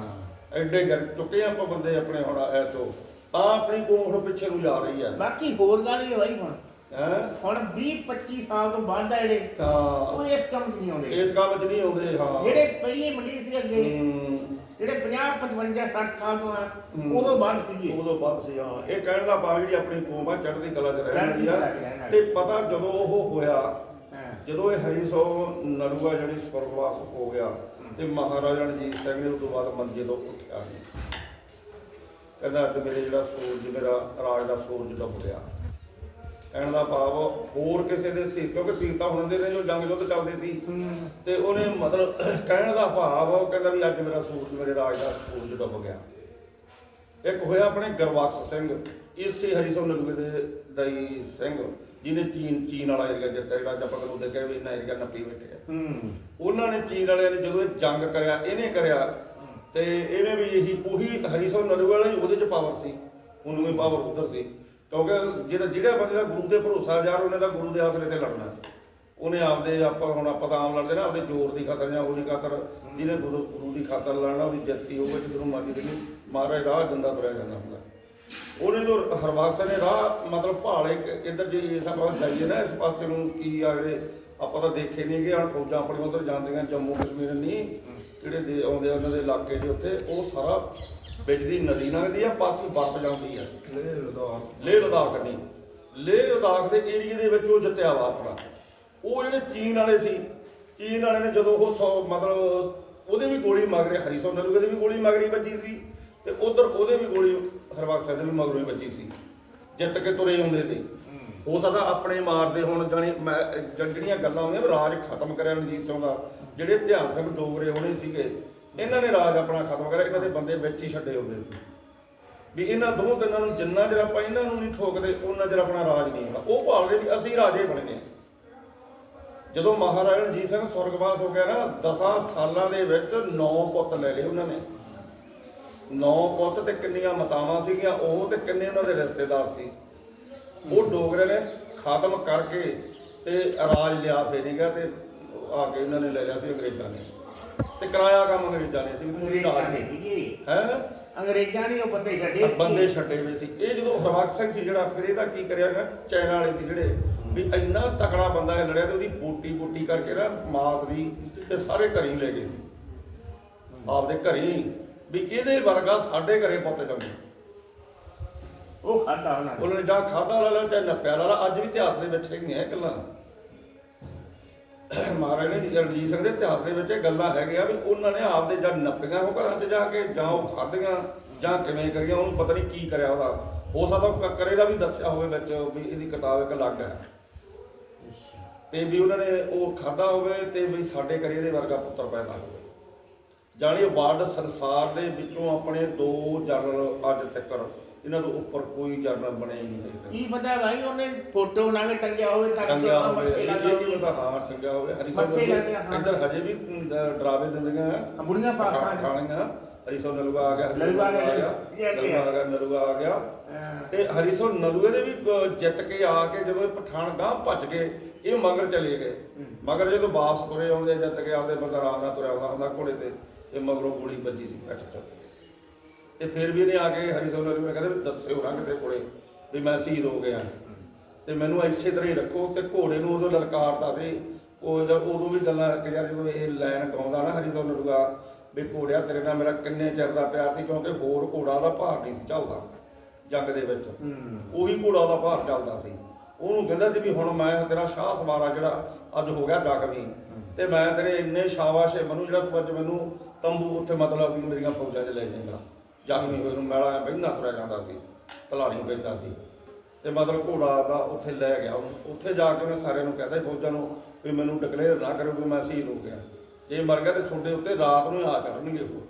ਐਡੇ ਕਰ ਚੁੱਕੇ ਆਪਾਂ ਬੰਦੇ ਆਪਣੇ ਹੁਣ ਐ ਤੋਂ ਤਾਂ ਆਪਣੀ ਕੌਮ ਹੁਣ ਪਿੱਛੇ ਨੂੰ ਜਾ ਰਹੀ ਹੈ ਬਾਕੀ ਹੋਰ ਗੱਲ ਇਹ ਹੋਈ ਹੁਣ। ਹੈ? ਹੁਣ 20 25 ਸਾਲ ਤੋਂ ਬਾਅਦ ਆ ਜਿਹੜੇ ਤਾਂ ਉਹ ਇਸ ਕੰਮ 'ਚ ਨਹੀਂ ਆਉਂਦੇ। ਇਸ ਕੰਮ 'ਚ ਨਹੀਂ ਆਉਂਦੇ ਹਾਂ। ਜਿਹੜੇ ਪਹਿਲੇ ਮੰਡੀ ਸੀ ਅੱਗੇ ਹੂੰ, ਜਿਹੜੇ 50 55 60 ਸਾਲ ਤੋਂ ਆ। ਉਦੋਂ ਬਾਅਦ ਸੀਗੇ ਉਦੋਂ ਬਾਅਦ ਸੀ ਹਾਂ। ਇਹ ਕਹਿਣ ਦਾ ਭਾਵ ਜਿਹੜੀ ਆਪਣੀ ਕੌਮ ਆ ਚੜ੍ਹਦੀ ਕਲਾ 'ਚ ਰਹਿਣ ਚੜ੍ਹਦੀ ਵਾਲੀ ਕਲਾ 'ਚ ਆ ਵਾਲੀ। ਤੇ ਪਤਾ ਜਦੋਂ ਉਹ ਹੋਇਆ ਹਾਂ। ਜਦੋਂ ਇਹ ਹਰੀ ਸੋ ਨਰੂਆ ਜਿਹੜੀ ਸੁਰਗਵਾਸ ਹੋ ਗਿਆ ਤੇ ਮਹਾਰਾਜਾ ਰਣਜੀਤ ਸਿੰਘ ਨੇ ਉਸ ਤੋਂ ਬਾਅਦ ਮੰਜੇ ਤੋਂ ਉੱਠਿਆ ਨਹੀਂ। ਕਹਿੰਦਾ ਅੱਜ ਮੇਰੇ ਜਿਹੜਾ ਸੂਰਜ ਮੇਰਾ ਰਾਜ ਦਾ ਸੂਰਜ ਡੁੱਬ ਗਿਆ। ਕਹਿਣ ਦਾ ਭਾਵ ਹੋਰ ਕਿਸੇ ਦੇ ਸੀ ਕਿਉਂਕਿ ਸੀਤਾ ਹੁਣ ਦੇ ਨੇ ਜੋ ਜੰਗ ਯੁੱਧ ਚੱਲਦੇ ਸੀ। ਤੇ ਉਹਨੇ ਮਤਲਬ ਕਹਿਣ ਦਾ ਭਾਵ ਉਹ ਕਹਿੰਦਾ ਵੀ ਅੱਜ ਮੇਰਾ ਸੂਰਜ ਮੇਰੇ ਰਾਜ ਦਾ ਸੂਰਜ ਡੁੱਬ ਗਿਆ। ਇੱਕ ਹੋਇਆ ਆਪਣੇ ਗਰਬਖਸ਼ ਸਿੰਘ ਇਸੇ ਹਰੀਸੋ ਨਲੂਏ ਦੇ ਦਈ ਸਿੰਘ ਜਿਹਨੇ ਚੀਨ ਚੀਨ ਵਾਲਾ ਏਰੀਆ ਜਿੱਤਿਆ ਜਿਹੜਾ ਆਪਾਂ ਕਦੋਂ ਦੇਖਿਆ ਵੀ ਇਹਨਾਂ ਏਰੀਆ ਨੱਪੀ ਬੈਠੇ ਆ। ਹੂੰ। ਉਹਨਾਂ ਨੇ ਚੀਨ ਵਾਲਿਆਂ ਨੇ ਜਦੋਂ ਇਹ ਜੰਗ ਕਰਿਆ ਇਹਨੇ ਕਰਿਆ ਤੇ ਇਹਨੇ ਵੀ ਇਹੀ ਉਹੀ ਹਰੀਸੋ ਨਲੂਏ ਵਾਲਾ ਹੀ ਉਹਦੇ ਚ ਪਾਵਰ ਸੀ ਉਹਨੂੰ ਵੀ ਪਾਵਰ ਉਧਰ ਸੀ। ਕਿਉਂਕਿ ਜਿਹੜਾ ਜਿਹੜਾ ਬੰਦੇ ਦਾ ਗੁਰੂ ਤੇ ਭਰੋਸਾ ਯਾਰ ਉਹਨੇ ਤਾਂ ਗੁਰੂ ਦੇ ਆਸਰੇ ਤੇ ਲੜਨਾ। ਉਹਨੇ ਆਪਦੇ ਆਪਾਂ ਹੁਣ ਆਪਾਂ ਤਾਂ ਆਮ ਲੜਦੇ ਨਾ, ਆਪਦੇ ਜ਼ੋਰ ਦੀ ਖਾਤਰ ਜਾਂ ਉਹਦੀ ਖਾਤਰ ਜਿਹਨੇ ਗੁਰੂ ਗੁਰੂ ਦੀ ਖਾਤਰ ਲੜਨਾ, ਉਹਦੀ ਜਿੱਤੀ ਹੋਵੇ ਜਿੱਧਰੋਂ ਮਰਜ਼ੀ ਦੇਖੀ ਮਹਾਰਾਜ ਰਾਹ ਦਿੰਦਾ ਤੁਰਿਆ ਜਾਂਦਾ ਹੁੰਦਾ। ਉਹਨੇ ਤੋਂ ਹਰਵਾਸਾ ਨੇ ਰਾਹ, ਮਤਲਬ ਭਾਲੇ ਇੱਧਰ ਜੇ ਇਸ ਆਪਾਂ ਜਾਈਏ ਨਾ, ਇਸ ਪਾਸੇ ਨੂੰ ਕੀ ਆ ਜਿਹੜੇ ਆਪਾਂ ਤਾਂ ਦੇਖੇ ਨਹੀਂ ਕਿ ਹੁਣ ਫੌਜਾਂ ਆਪਣੀ ਉਧਰ ਜਾਂਦੀਆਂ ਜੰਮੂ ਕਸ਼ਮੀਰ ਨਹੀਂ ਜਿਹੜੇ ਦੇ ਆਉਂਦੇ ਆ ਉਹਨਾਂ ਦੇ ਇਲਾਕੇ ਦੇ ਉੱਤੇ ਉਹ ਸਾਰਾ ਵਿੱਚ ਦੀ ਨਦੀ ਲੰਘਦੀ ਆ ਪਾਸੇ ਬਰਫ਼ ਜਾਂਦੀ ਆ। ਲੈ ਲਦਾਖ। ਲੇਹ ਲਦਾਖ ਨਹੀਂ। ਲੇਹ ਲਦਾਖ ਦੇ ਏਰੀਏ ਦੇ ਵਿੱਚ ਉਹ ਜਿੱਤਿਆ ਵਾ ਆਪਣਾ। ਉਹ ਜਿਹੜੇ ਚੀਨ ਵਾਲੇ ਸੀ ਚੀਨ ਵਾਲੇ ਨੇ ਜਦੋਂ ਉਹ ਸੌ ਮਤਲਬ ਉਹਦੇ ਵੀ ਗੋਲੀ ਮਗਰੇ ਹਰੀਸੋ ਨਲੂਗੇ ਦੇ ਵੀ ਗੋਲੀ ਮਗਰੀ ਵੱਜੀ ਸੀ ਤੇ ਉਧਰ ਉਹਦੇ ਵੀ ਗੋਲੀ ਹਰਬਖਸ਼ ਸਾਹਿਬ ਦੇ ਵੀ ਮਗਰੋਂ ਹੀ ਵੱਜੀ ਸੀ। ਜਿੱਤ ਕੇ ਤੁਰੇ ਹੁੰਦੇ ਤੇ। ਹੋ ਸਕਦਾ ਆਪਣੇ ਮਾਰਦੇ ਹੋਣ ਜਾਣੀ ਮੈਂ ਜਿਹੜੀਆਂ ਗੱਲਾਂ ਹੁੰਦੀਆਂ ਰਾਜ ਖਤਮ ਕਰਿਆ ਰਣਜੀਤ ਸਿੰਘ ਦਾ, ਜਿਹੜੇ ਧਿਆਨ ਸਿੰਘ ਡੋਗਰੇ ਹੋਣੇ ਸੀਗੇ, ਇਹਨਾਂ ਨੇ ਰਾਜ ਆਪਣਾ ਖਤਮ ਕਰਿਆ ਇਹਨਾਂ ਦੇ ਬੰਦੇ ਵਿੱਚ ਹੀ ਛੱਡੇ ਹੁੰਦੇ ਸੀ। ਵੀ ਇਹਨਾਂ ਦੋ ਤਿੰਨਾਂ ਨੂੰ ਜਿੰਨਾ ਚਿਰ ਆਪਾਂ ਇਹਨਾਂ ਨੂੰ ਨਹੀਂ ਠੋਕਦੇ, ਉਹਨਾਂ ਚਿਰ ਆਪਣਾ ਰਾਜ ਨਹੀਂ ਹੋਣਾ ਉਹ ਭਾਲਦੇ ਵੀ ਅਸੀਂ ਰਾਜੇ ਬਣਨੇ ਆ। ਜਦੋਂ ਮਹਾਰਾਜਾ ਰਣਜੀਤ ਸਿੰਘ ਸੁਰਗਵਾਸ ਹੋ ਗਿਆ ਨਾ 10 ਸਾਲਾਂ ਦੇ ਵਿੱਚ 9 ਪੁੱਤ ਲੈ ਲਏ ਉਹਨਾਂ ਨੇ। 9 ਪੁੱਤ ਤੇ ਕਿੰਨੀਆਂ ਮਾਤਾਵਾਂ ਸੀਗੀਆਂ, ਉਹ ਤੇ ਕਿੰਨੇ ਉਹਨਾਂ ਦੇ ਰਿਸ਼ਤੇਦਾਰ ਸੀ। ਉਹ ਡੋਗਰੇ ਨੇ ਖਤਮ ਕਰਕੇ ਤੇ ਰਾਜ ਲਿਆ ਫੇਰੀ ਗਿਆ ਤੇ ਆ ਕੇ ਇਹਨਾਂ ਨੇ ਲੈ ਲਿਆ ਸੀ ਅੰਗਰੇਜ਼ਾਂ ਨੇ। ਤੇ ਕਰਾਇਆ ਕੰਮ ਅੰਗਰੇਜ਼ਾਂ ਨੇ ਸੀ ਤੁਸੀਂ ਨੇ ਰਾਜ ਜੀ। ਹੈ? ਅੰਗਰੇਜ਼ਾਂ ਨੇ ਉਹ ਬੰਦੇ ਛੱਡੇ ਬੰਦੇ ਛੱਡੇ ਹੋਏ ਸੀ। ਇਹ ਜਦੋਂ ਹਰਬਖਸ਼ ਸਿੰਘ ਸੀ ਜਿਹੜਾ ਫਿਰ ਇਹਦਾ ਕੀ ਕਰਿਆ ਨਾ ਚਾਈਨਾ ਵਾਲੇ ਸੀ ਜਿਹੜੇ ਵੀ ਇੰਨਾ ਤਕੜਾ ਬੰਦਾ ਇਹ ਲੜਿਆ ਤੇ ਉਹਦੀ ਬੋਟੀ ਬੋਟੀ ਕਰਕੇ ਨਾ ਮਾਸ ਦੀ ਤੇ ਸਾਰੇ ਘਰੀ ਲੈ ਗਏ ਸੀ। ਆਪਦੇ ਘਰੀ ਵੀ ਇਹਦੇ ਵਰਗਾ ਸਾਡੇ ਘਰੇ ਪੁੱਤ ਜੰਮੇ ਉਹ ਖਾਦਾ ਉਹਨਾਂ ਨੇ। ਉਹਨਾਂ ਨੇ ਜਾਂ ਖਾਦਾ ਲਾ ਲਿਆ ਚਾਹੇ ਨੱਪਿਆ ਲਾ ਲਿਆ। ਅੱਜ ਵੀ ਇਤਿਹਾਸ ਦੇ ਵਿੱਚ ਹੈਗੀਆਂ ਇਹ ਗੱਲਾਂ। ਮਹਾਰਾਜ ਨੇ ਰਣਜੀਤ ਸਿੰਘ ਦੇ ਇਤਿਹਾਸ ਦੇ ਵਿੱਚ ਇਹ ਗੱਲਾਂ ਹੈਗੀਆਂ ਵੀ ਉਹਨਾਂ ਨੇ ਆਪਦੇ ਜਦ ਨੱਪੀਆਂ ਉਹ ਘਰਾਂ 'ਚ ਜਾ ਕੇ ਜਾਂ ਉਹ ਖਾਧੀਆਂ ਜਾਂ ਕਿਵੇਂ ਕਰੀਆਂ, ਉਹਨੂੰ ਪਤਾ ਨਹੀਂ ਕੀ ਕਰਿਆ ਉਹਦਾ। ਹੋ ਸਕਦਾ ਉਹ ਦਾ ਵੀ ਦੱਸਿਆ ਹੋਵੇ ਵਿੱਚ ਵੀ ਇਹਦੀ ਕਿਤਾਬ ਇੱਕ ਅਲੱਗ ਹੈ। ਤੇ ਵੀ ਉਹਨਾਂ ਨੇ ਉਹ ਖਾਦਾ ਹੋਵੇ ਤੇ ਵੀ ਸਾਡੇ ਕਰੇ ਇਹਦੇ ਵਰਗਾ ਪੁੱਤਰ ਪੈਦਾ ਹੋਵੇ। ਜਾਣੀ ਵਰਡ ਸੰਸਾਰ ਦੇ ਵਿੱਚੋਂ ਆਪਣੇ ਦੋ ਜਨਰਲ ਅੱਜ ਤੱਕ ਇਹਨਾਂ ਤੋਂ ਉੱਪਰ ਕੋਈ ਜਨਰਲ ਬਣਿਆ ਹੀ ਨਹੀਂ ਹੈ ਕੀ ਪਤਾ ਭਾਈ ਉਹਨੇ ਫੋਟੋ ਵੀ ਟੰਗਿਆ ਹੋਵੇ ਤਾਂ ਟੰਗਿਆ ਹੋਵੇ ਮੱਥੇ ਇਹ ਲੱਗਾ ਵੀ ਹਾਂ ਟੰਗਿਆ ਹੋਵੇ ਹਰੀ ਸਾਹਿਬ ਹਾਂ। ਇੱਧਰ ਹਜੇ ਵੀ ਅਮ, ਦ- ਡਰਾਵੇ ਦਿੰਦੀਆਂ ਹਾਂ, ਬੁੜੀਆਂ ਪਾਸਾਂ ਚ। ਖਾਣੀਆਂ। ਹਰੀ ਸਾਹਿਬ ਨਲੂਆ ਆ ਗਿਆ ਨਲੂਆ ਆ ਗਿਆ, ਨਲੂਆ ਆ ਗਿਆ। ਨਲੂਆ ਆ ਗਿਆ ਹਾਂ। ਤੇ ਹਰੀ ਸਿੰਘ ਨਲੂਏ ਦੇ ਵੀ ਅ, ਜਿੱਤ ਕੇ ਆ ਕੇ ਜਦੋਂ ਇਹ ਪਠਾਨ ਗਾਂ ਭੱਜ ਗਏ ਇਹ ਮਗਰ ਚਲੇ ਗਏ। ਮਗਰ ਜਦੋਂ ਵਾਪਸ ਤੁਰੇ ਆਉਂਦੇ ਜਿੱਤ ਕੇ ਆਪਦੇ ਬੰਦਾ ਆਰਾਮ ਨਾਲ ਤੁਰਿਆ ਆਉਂਦਾ ਹੁੰਦਾ ਘੋੜੇ ਤੇ ਇਹ ਮਗਰੋਂ ਗੋਲੀ ਵੱਜੀ ਸੀ ਚ ਤੇ ਫਿਰ ਵੀ ਇਹਨੇ ਆ ਕੇ ਹਰੀ ਨਲੂਏ ਨੇ ਕਹਿੰਦੇ ਦੱਸਿਓ ਰੰਗ ਦੇ ਕੋਲੇ ਵੀ ਮੈਂ ਸ਼ਹੀਦ ਹੋ ਗਿਆ। ਤੇ ਮੈਨੂੰ ਇਸੇ ਤਰ੍ਹਾਂ ਹੀ ਰੱਖੋ ਤੇ ਘੋੜੇ ਨੂੰ ਉਦੋਂ ਲਲਕਾਰਦਾ ਸੀ ਉਹ ਜਦ ਉਦੋਂ ਵੀ ਗੱਲਾਂ ਕਿ ਯਾਰ ਜਦੋਂ ਇਹ ਲਾਈਨ ਗਾਉਂਦਾ ਨਾ ਹਰੀ ਸਿੰਘ ਨਲੂਆ ਵੀ ਘੋੜਿਆ ਤੇਰੇ ਨਾਲ ਮੇਰਾ ਕਿੰਨੇ ਚਿਰ ਦਾ ਪਿਆਰ ਸੀ ਕਿਉਂਕਿ ਹੋਰ ਘੋੜਾ ਦਾ ਭਾਰ ਨਹੀਂ ਸੀ ਚੱਲਦਾ ਜੰਗ ਦੇ ਵਿੱਚ। ਉਹੀ ਘੋੜਾ ਦਾ ਭਾਰ ਚੱਲਦਾ ਸੀ। ਉਹਨੂੰ ਕਹਿੰਦਾ ਸੀ ਵੀ ਹੁਣ ਮੈਂ ਤੇਰਾ ਸ਼ਾਹ ਸਵਾਰਾ ਜਿਹੜਾ ਅੱਜ ਹੋ ਗਿਆ ਜ਼ਖਮੀ ਤੇ ਮੈਂ ਤੇਰੇ ਇੰਨੇ ਸ਼ਾਬਾਸ਼ ਹੈ ਮੈਨੂੰ ਜਿਹੜਾ ਤੂੰ ਅੱਜ ਮੈਨੂੰ ਤੰਬੂ ਉੱਥੇ ਮਤਲਬ ਵੀ ਮੇਰੀਆਂ ਫੌਜਾਂ 'ਚ ਲੈ ਜਾਏਗਾ। ਜ਼ਖਮੀ ਹੋਏ ਨੂੰ ਮੈਲਾ ਬੈਠਾ ਤੁਰਿਆ ਜਾਂਦਾ ਸੀ ਤਲਾੜੀ ਪੈਂਦਾ ਸੀ। ਤੇ ਮਤਲਬ ਘੋੜਾ ਦਾ ਉੱਥੇ ਲੈ ਗਿਆ। ਉਹਨੂੰ। ਉੱਥੇ ਜਾ ਕੇ ਉਹਨੇ ਸਾਰਿਆਂ ਨੂੰ ਕਹਿੰਦਾ ਫੌਜਾਂ ਨੂੰ ਵੀ ਮੈਨੂੰ ਡਿਕਲੇਅਰ ਨਾ ਕਰੋ ਵੀ ਮੈਂ ਸ਼ਹੀਦ ਹੋ ਗਿਆ। ਜੇ ਮਰ ਗਿਆ ਤੇ ਤੁਹਾਡੇ ਉੱਤੇ ਰਾਤ ਨੂੰ ਆ ਕਰਨਗੇ ਉਹ।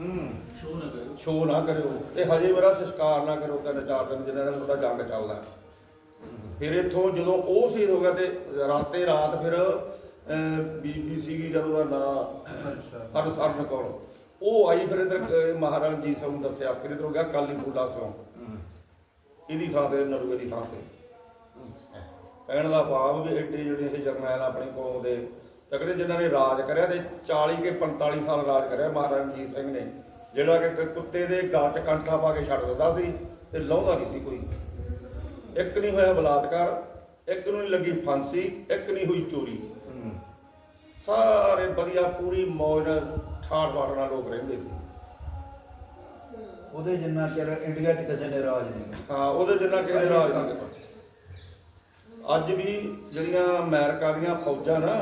ਹੂੰ। ਸ਼ੋਅ ਨਾ ਕਰਿਓ। ਸ਼ੋਅ ਨਾ ਕਰਿਓ। ਤੇ ਹਜੇ ਮੇਰਾ ਸੰਸਕਾਰ ਨਾ ਕਰੋ ਤਿੰਨ ਚਾਰ ਦਿਨ ਜਿੰਨਾ ਦਿਨ ਤੁਹਾਡਾ ਜੰਗ ਚੱਲਦਾ। ਫਿਰ ਇੱਥੋਂ ਜਦੋਂ ਉਹ ਸ਼ਹੀਦ ਹੋ ਗਿਆ ਤੇ ਰਾਤੇ ਰਾਤ ਫਿਰ ਬੀਬੀ ਸੀਗੀ ਜਦੋਂ ਦਾ ਨਾਂ ਹਰ ਸਰਨ ਕੋਲ ਉਹ ਆਈ ਫਿਰ ਇਧਰ ਮਹਾਰਾਜ ਜੀ ਸਿੰਘ ਨੂੰ ਦੱਸਿਆ ਫਿਰ ਇਧਰ ਹੋ ਗਿਆ ਕਾਲੀ ਫੂਲਾ ਸਿੰਘ ਇਹਦੀ ਥਾਂ ਤੇ ਨਰੂਏ ਦੀ ਥਾਂ ਤੇ। ਕਹਿਣ ਦਾ ਭਾਵ ਵੀ ਐਡੇ ਜਿਹੜੇ ਇਹ ਜਰਨੈਲ ਆਪਣੀ ਕੌਮ ਦੇ ਤਕੜੇ ਜਿਨ੍ਹਾਂ ਨੇ ਰਾਜ ਕਰਿਆ ਤੇ 40 ਕੇ 45 ਸਾਲ ਰਾਜ ਕਰਿਆ ਮਹਾਰਾਜਾ ਰਣਜੀਤ ਸਿੰਘ ਨੇ ਜਿਹੜਾ ਕਿ ਕੁੱਤੇ ਦੇ ਗਲ 'ਚ ਕੰਠਾ ਪਾ ਕੇ ਛੱਡ ਦਿੰਦਾ ਸੀ ਤੇ ਲਾਉਂਦਾ ਨਹੀਂ ਸੀ ਕੋਈ। ਇੱਕ ਨਹੀਂ ਹੋਇਆ ਬਲਾਤਕਾਰ ਇੱਕ ਨੂੰ ਨਹੀਂ ਲੱਗੀ ਫਾਂਸੀ ਇੱਕ ਨਹੀਂ ਹੋਈ ਚੋਰੀ। ਸਾਰੇ ਵਧੀਆ ਪੂਰੀ ਮੌਜ ਨਾਲ ਠਾਠ ਬਾਠ ਨਾਲ ਲੋਕ ਰਹਿੰਦੇ ਸੀ। ਉਹਦੇ ਜਿੰਨਾ ਚਿਰ ਇੰਡੀਆ 'ਚ ਕਿਸੇ ਨੇ ਰਾਜ ਨਹੀਂ ਹਾਂ ਉਹਦੇ ਜਿੰਨਾ ਕਿਸੇ ਦਾ ਰਾਜ ਨਹੀਂ ਅੱਜ ਵੀ ਜਿਹੜੀਆਂ ਅਮਰੀਕਾ ਦੀਆਂ ਫੌਜਾਂ ਨਾ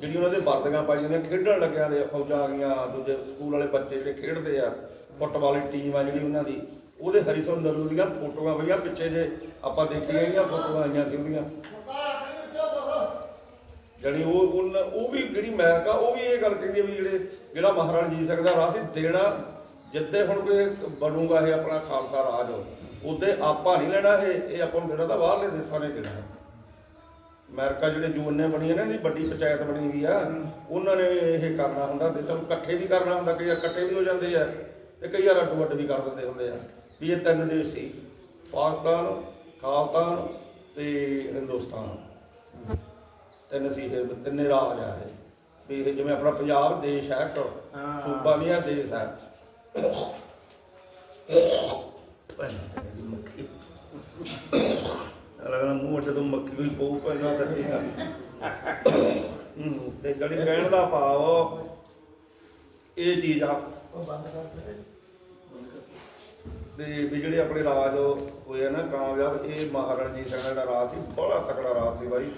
ਜਿਹੜੀਆਂ ਉਹਨਾਂ ਦੇ ਵਰਦੀਆਂ ਪਾਈ ਜਾਂਦੀਆਂ ਖੇਡਣ ਲੱਗਿਆ ਦੇ ਫੌਜਾਂ ਆ ਗਈਆਂ ਦੂਜੇ ਸਕੂਲ ਵਾਲੇ ਬੱਚੇ ਜਿਹੜੇ ਖੇਡਦੇ ਆ ਫੁੱਟਬਾਲ ਦੀ ਟੀਮ ਆ ਜਿਹੜੀ ਉਹਨਾਂ ਦੀ ਉਹਦੇ ਹਰੀਸਨ ਨਲੂ ਦੀਆਂ ਫੋਟੋਆਂ ਪਈਆਂ ਪਿੱਛੇ ਜੇ ਆਪਾਂ ਦੇਖੀਆਂ ਗਈਆਂ ਫੋਟੋਆਂ ਆਈਆਂ ਸੀ ਉਹਦੀਆਂ। ਜਿਹੜੀ ਉਹ ਉਨ- ਉਹ ਵੀ ਜਿਹੜੀ ਅਮਰੀਕਾ ਉਹ ਵੀ ਇਹ ਗੱਲ ਕਹਿੰਦੀ ਆ ਵੀ ਜਿਹੜੇ ਜਿਹੜਾ ਮਹਾਰਾਜ ਜੀ ਸਕਦਾ ਦਾ ਰਾਹ ਸੀ ਦੇਣਾ, ਜਿੱਦੇ ਹੁਣ ਕੋਈ ਬਣੂਗਾ ਇਹ ਆਪਣਾ ਖਾਲਸਾ ਰਾਜ, ਉਹਦੇ ਆਪਾਂ ਨਹੀਂ ਲੈਣਾ ਇਹ ਇਹ ਆਪਾਂ ਨੂੰ ਦੇਣਾ ਤਾਂ ਬਾਹਰਲੇ ਦੇਸ਼ਾਂ ਨੇ ਦੇਣਾ ਹੈ। ਅਮਰੀਕਾ ਜਿਹੜੇ ਜੂਨੇ ਬਣੀ ਹੈ ਨਾ, ਇਹਦੀ ਵੱਡੀ ਪੰਚਾਇਤ ਬਣੀ ਹੋਈ ਆ, ਉਹਨਾਂ ਨੇ ਇਹ ਕਰਨਾ ਹੁੰਦਾ, ਦੇਸ਼ਾਂ ਨੂੰ ਇਕੱਠੇ ਵੀ ਕਰਨਾ ਹੁੰਦਾ, ਕਈ ਵਾਰ ਇਕੱਠੇ ਵੀ ਹੋ ਜਾਂਦੇ ਆ, ਤੇ ਕਈ ਵਾਰ ਅੱਡੋ ਅੱਡ ਵੀ ਕਰ ਦਿੰਦੇ ਹੁੰਦੇ ਆ, ਵੀ ਇਹ ਤਿੰਨ ਦੇਸ਼ ਸੀ, ਪਾਕਿਸਤਾਨ ਖਾਲਤਾਨ ਤੇ ਹਿੰਦੁਸਤਾਨ ਤਿੰਨ ਸੀ ਇਹ, ਤਿੰਨੇ ਰਾਜ ਆ ਇਹ ਵੀ ਇਹ ਜਿਵੇਂ ਆਪਣਾ ਪੰਜਾਬ ਦੇਸ਼ ਹੈ ਇੱਕ। ਸੂਬਾ ਨਹੀਂ ਹੈ ਦੇਸ਼ ਹੈ। ਅਗਲਾ ਮੂੰਹ ਅੱਡੇ ਤੋਂ ਮੱਖੀ ਕੋਈ ਪਊ ਪੈਣਾ ਸੱਚੀ ਗੱਲ। ਹੂੰ, ਤੇ ਜਿਹੜੀ ਕਹਿਣ ਦਾ ਭਾਵ ਇਹ ਚੀਜ਼ ਆ। ਤੇ ਵੀ ਜਿਹੜੇ ਆਪਣੇ ਰਾਜ ਹੋਏ ਆ ਨਾ ਕਾਮਯਾਬ ਇਹ ਮਹਾਰਾਜਾ ਰਣਜੀਤ ਸਿੰਘ ਦਾ ਰਾਜ ਸੀ ਬੜਾ ਤਕੜਾ ਰਾਜ ਸੀ ਬਾਈ।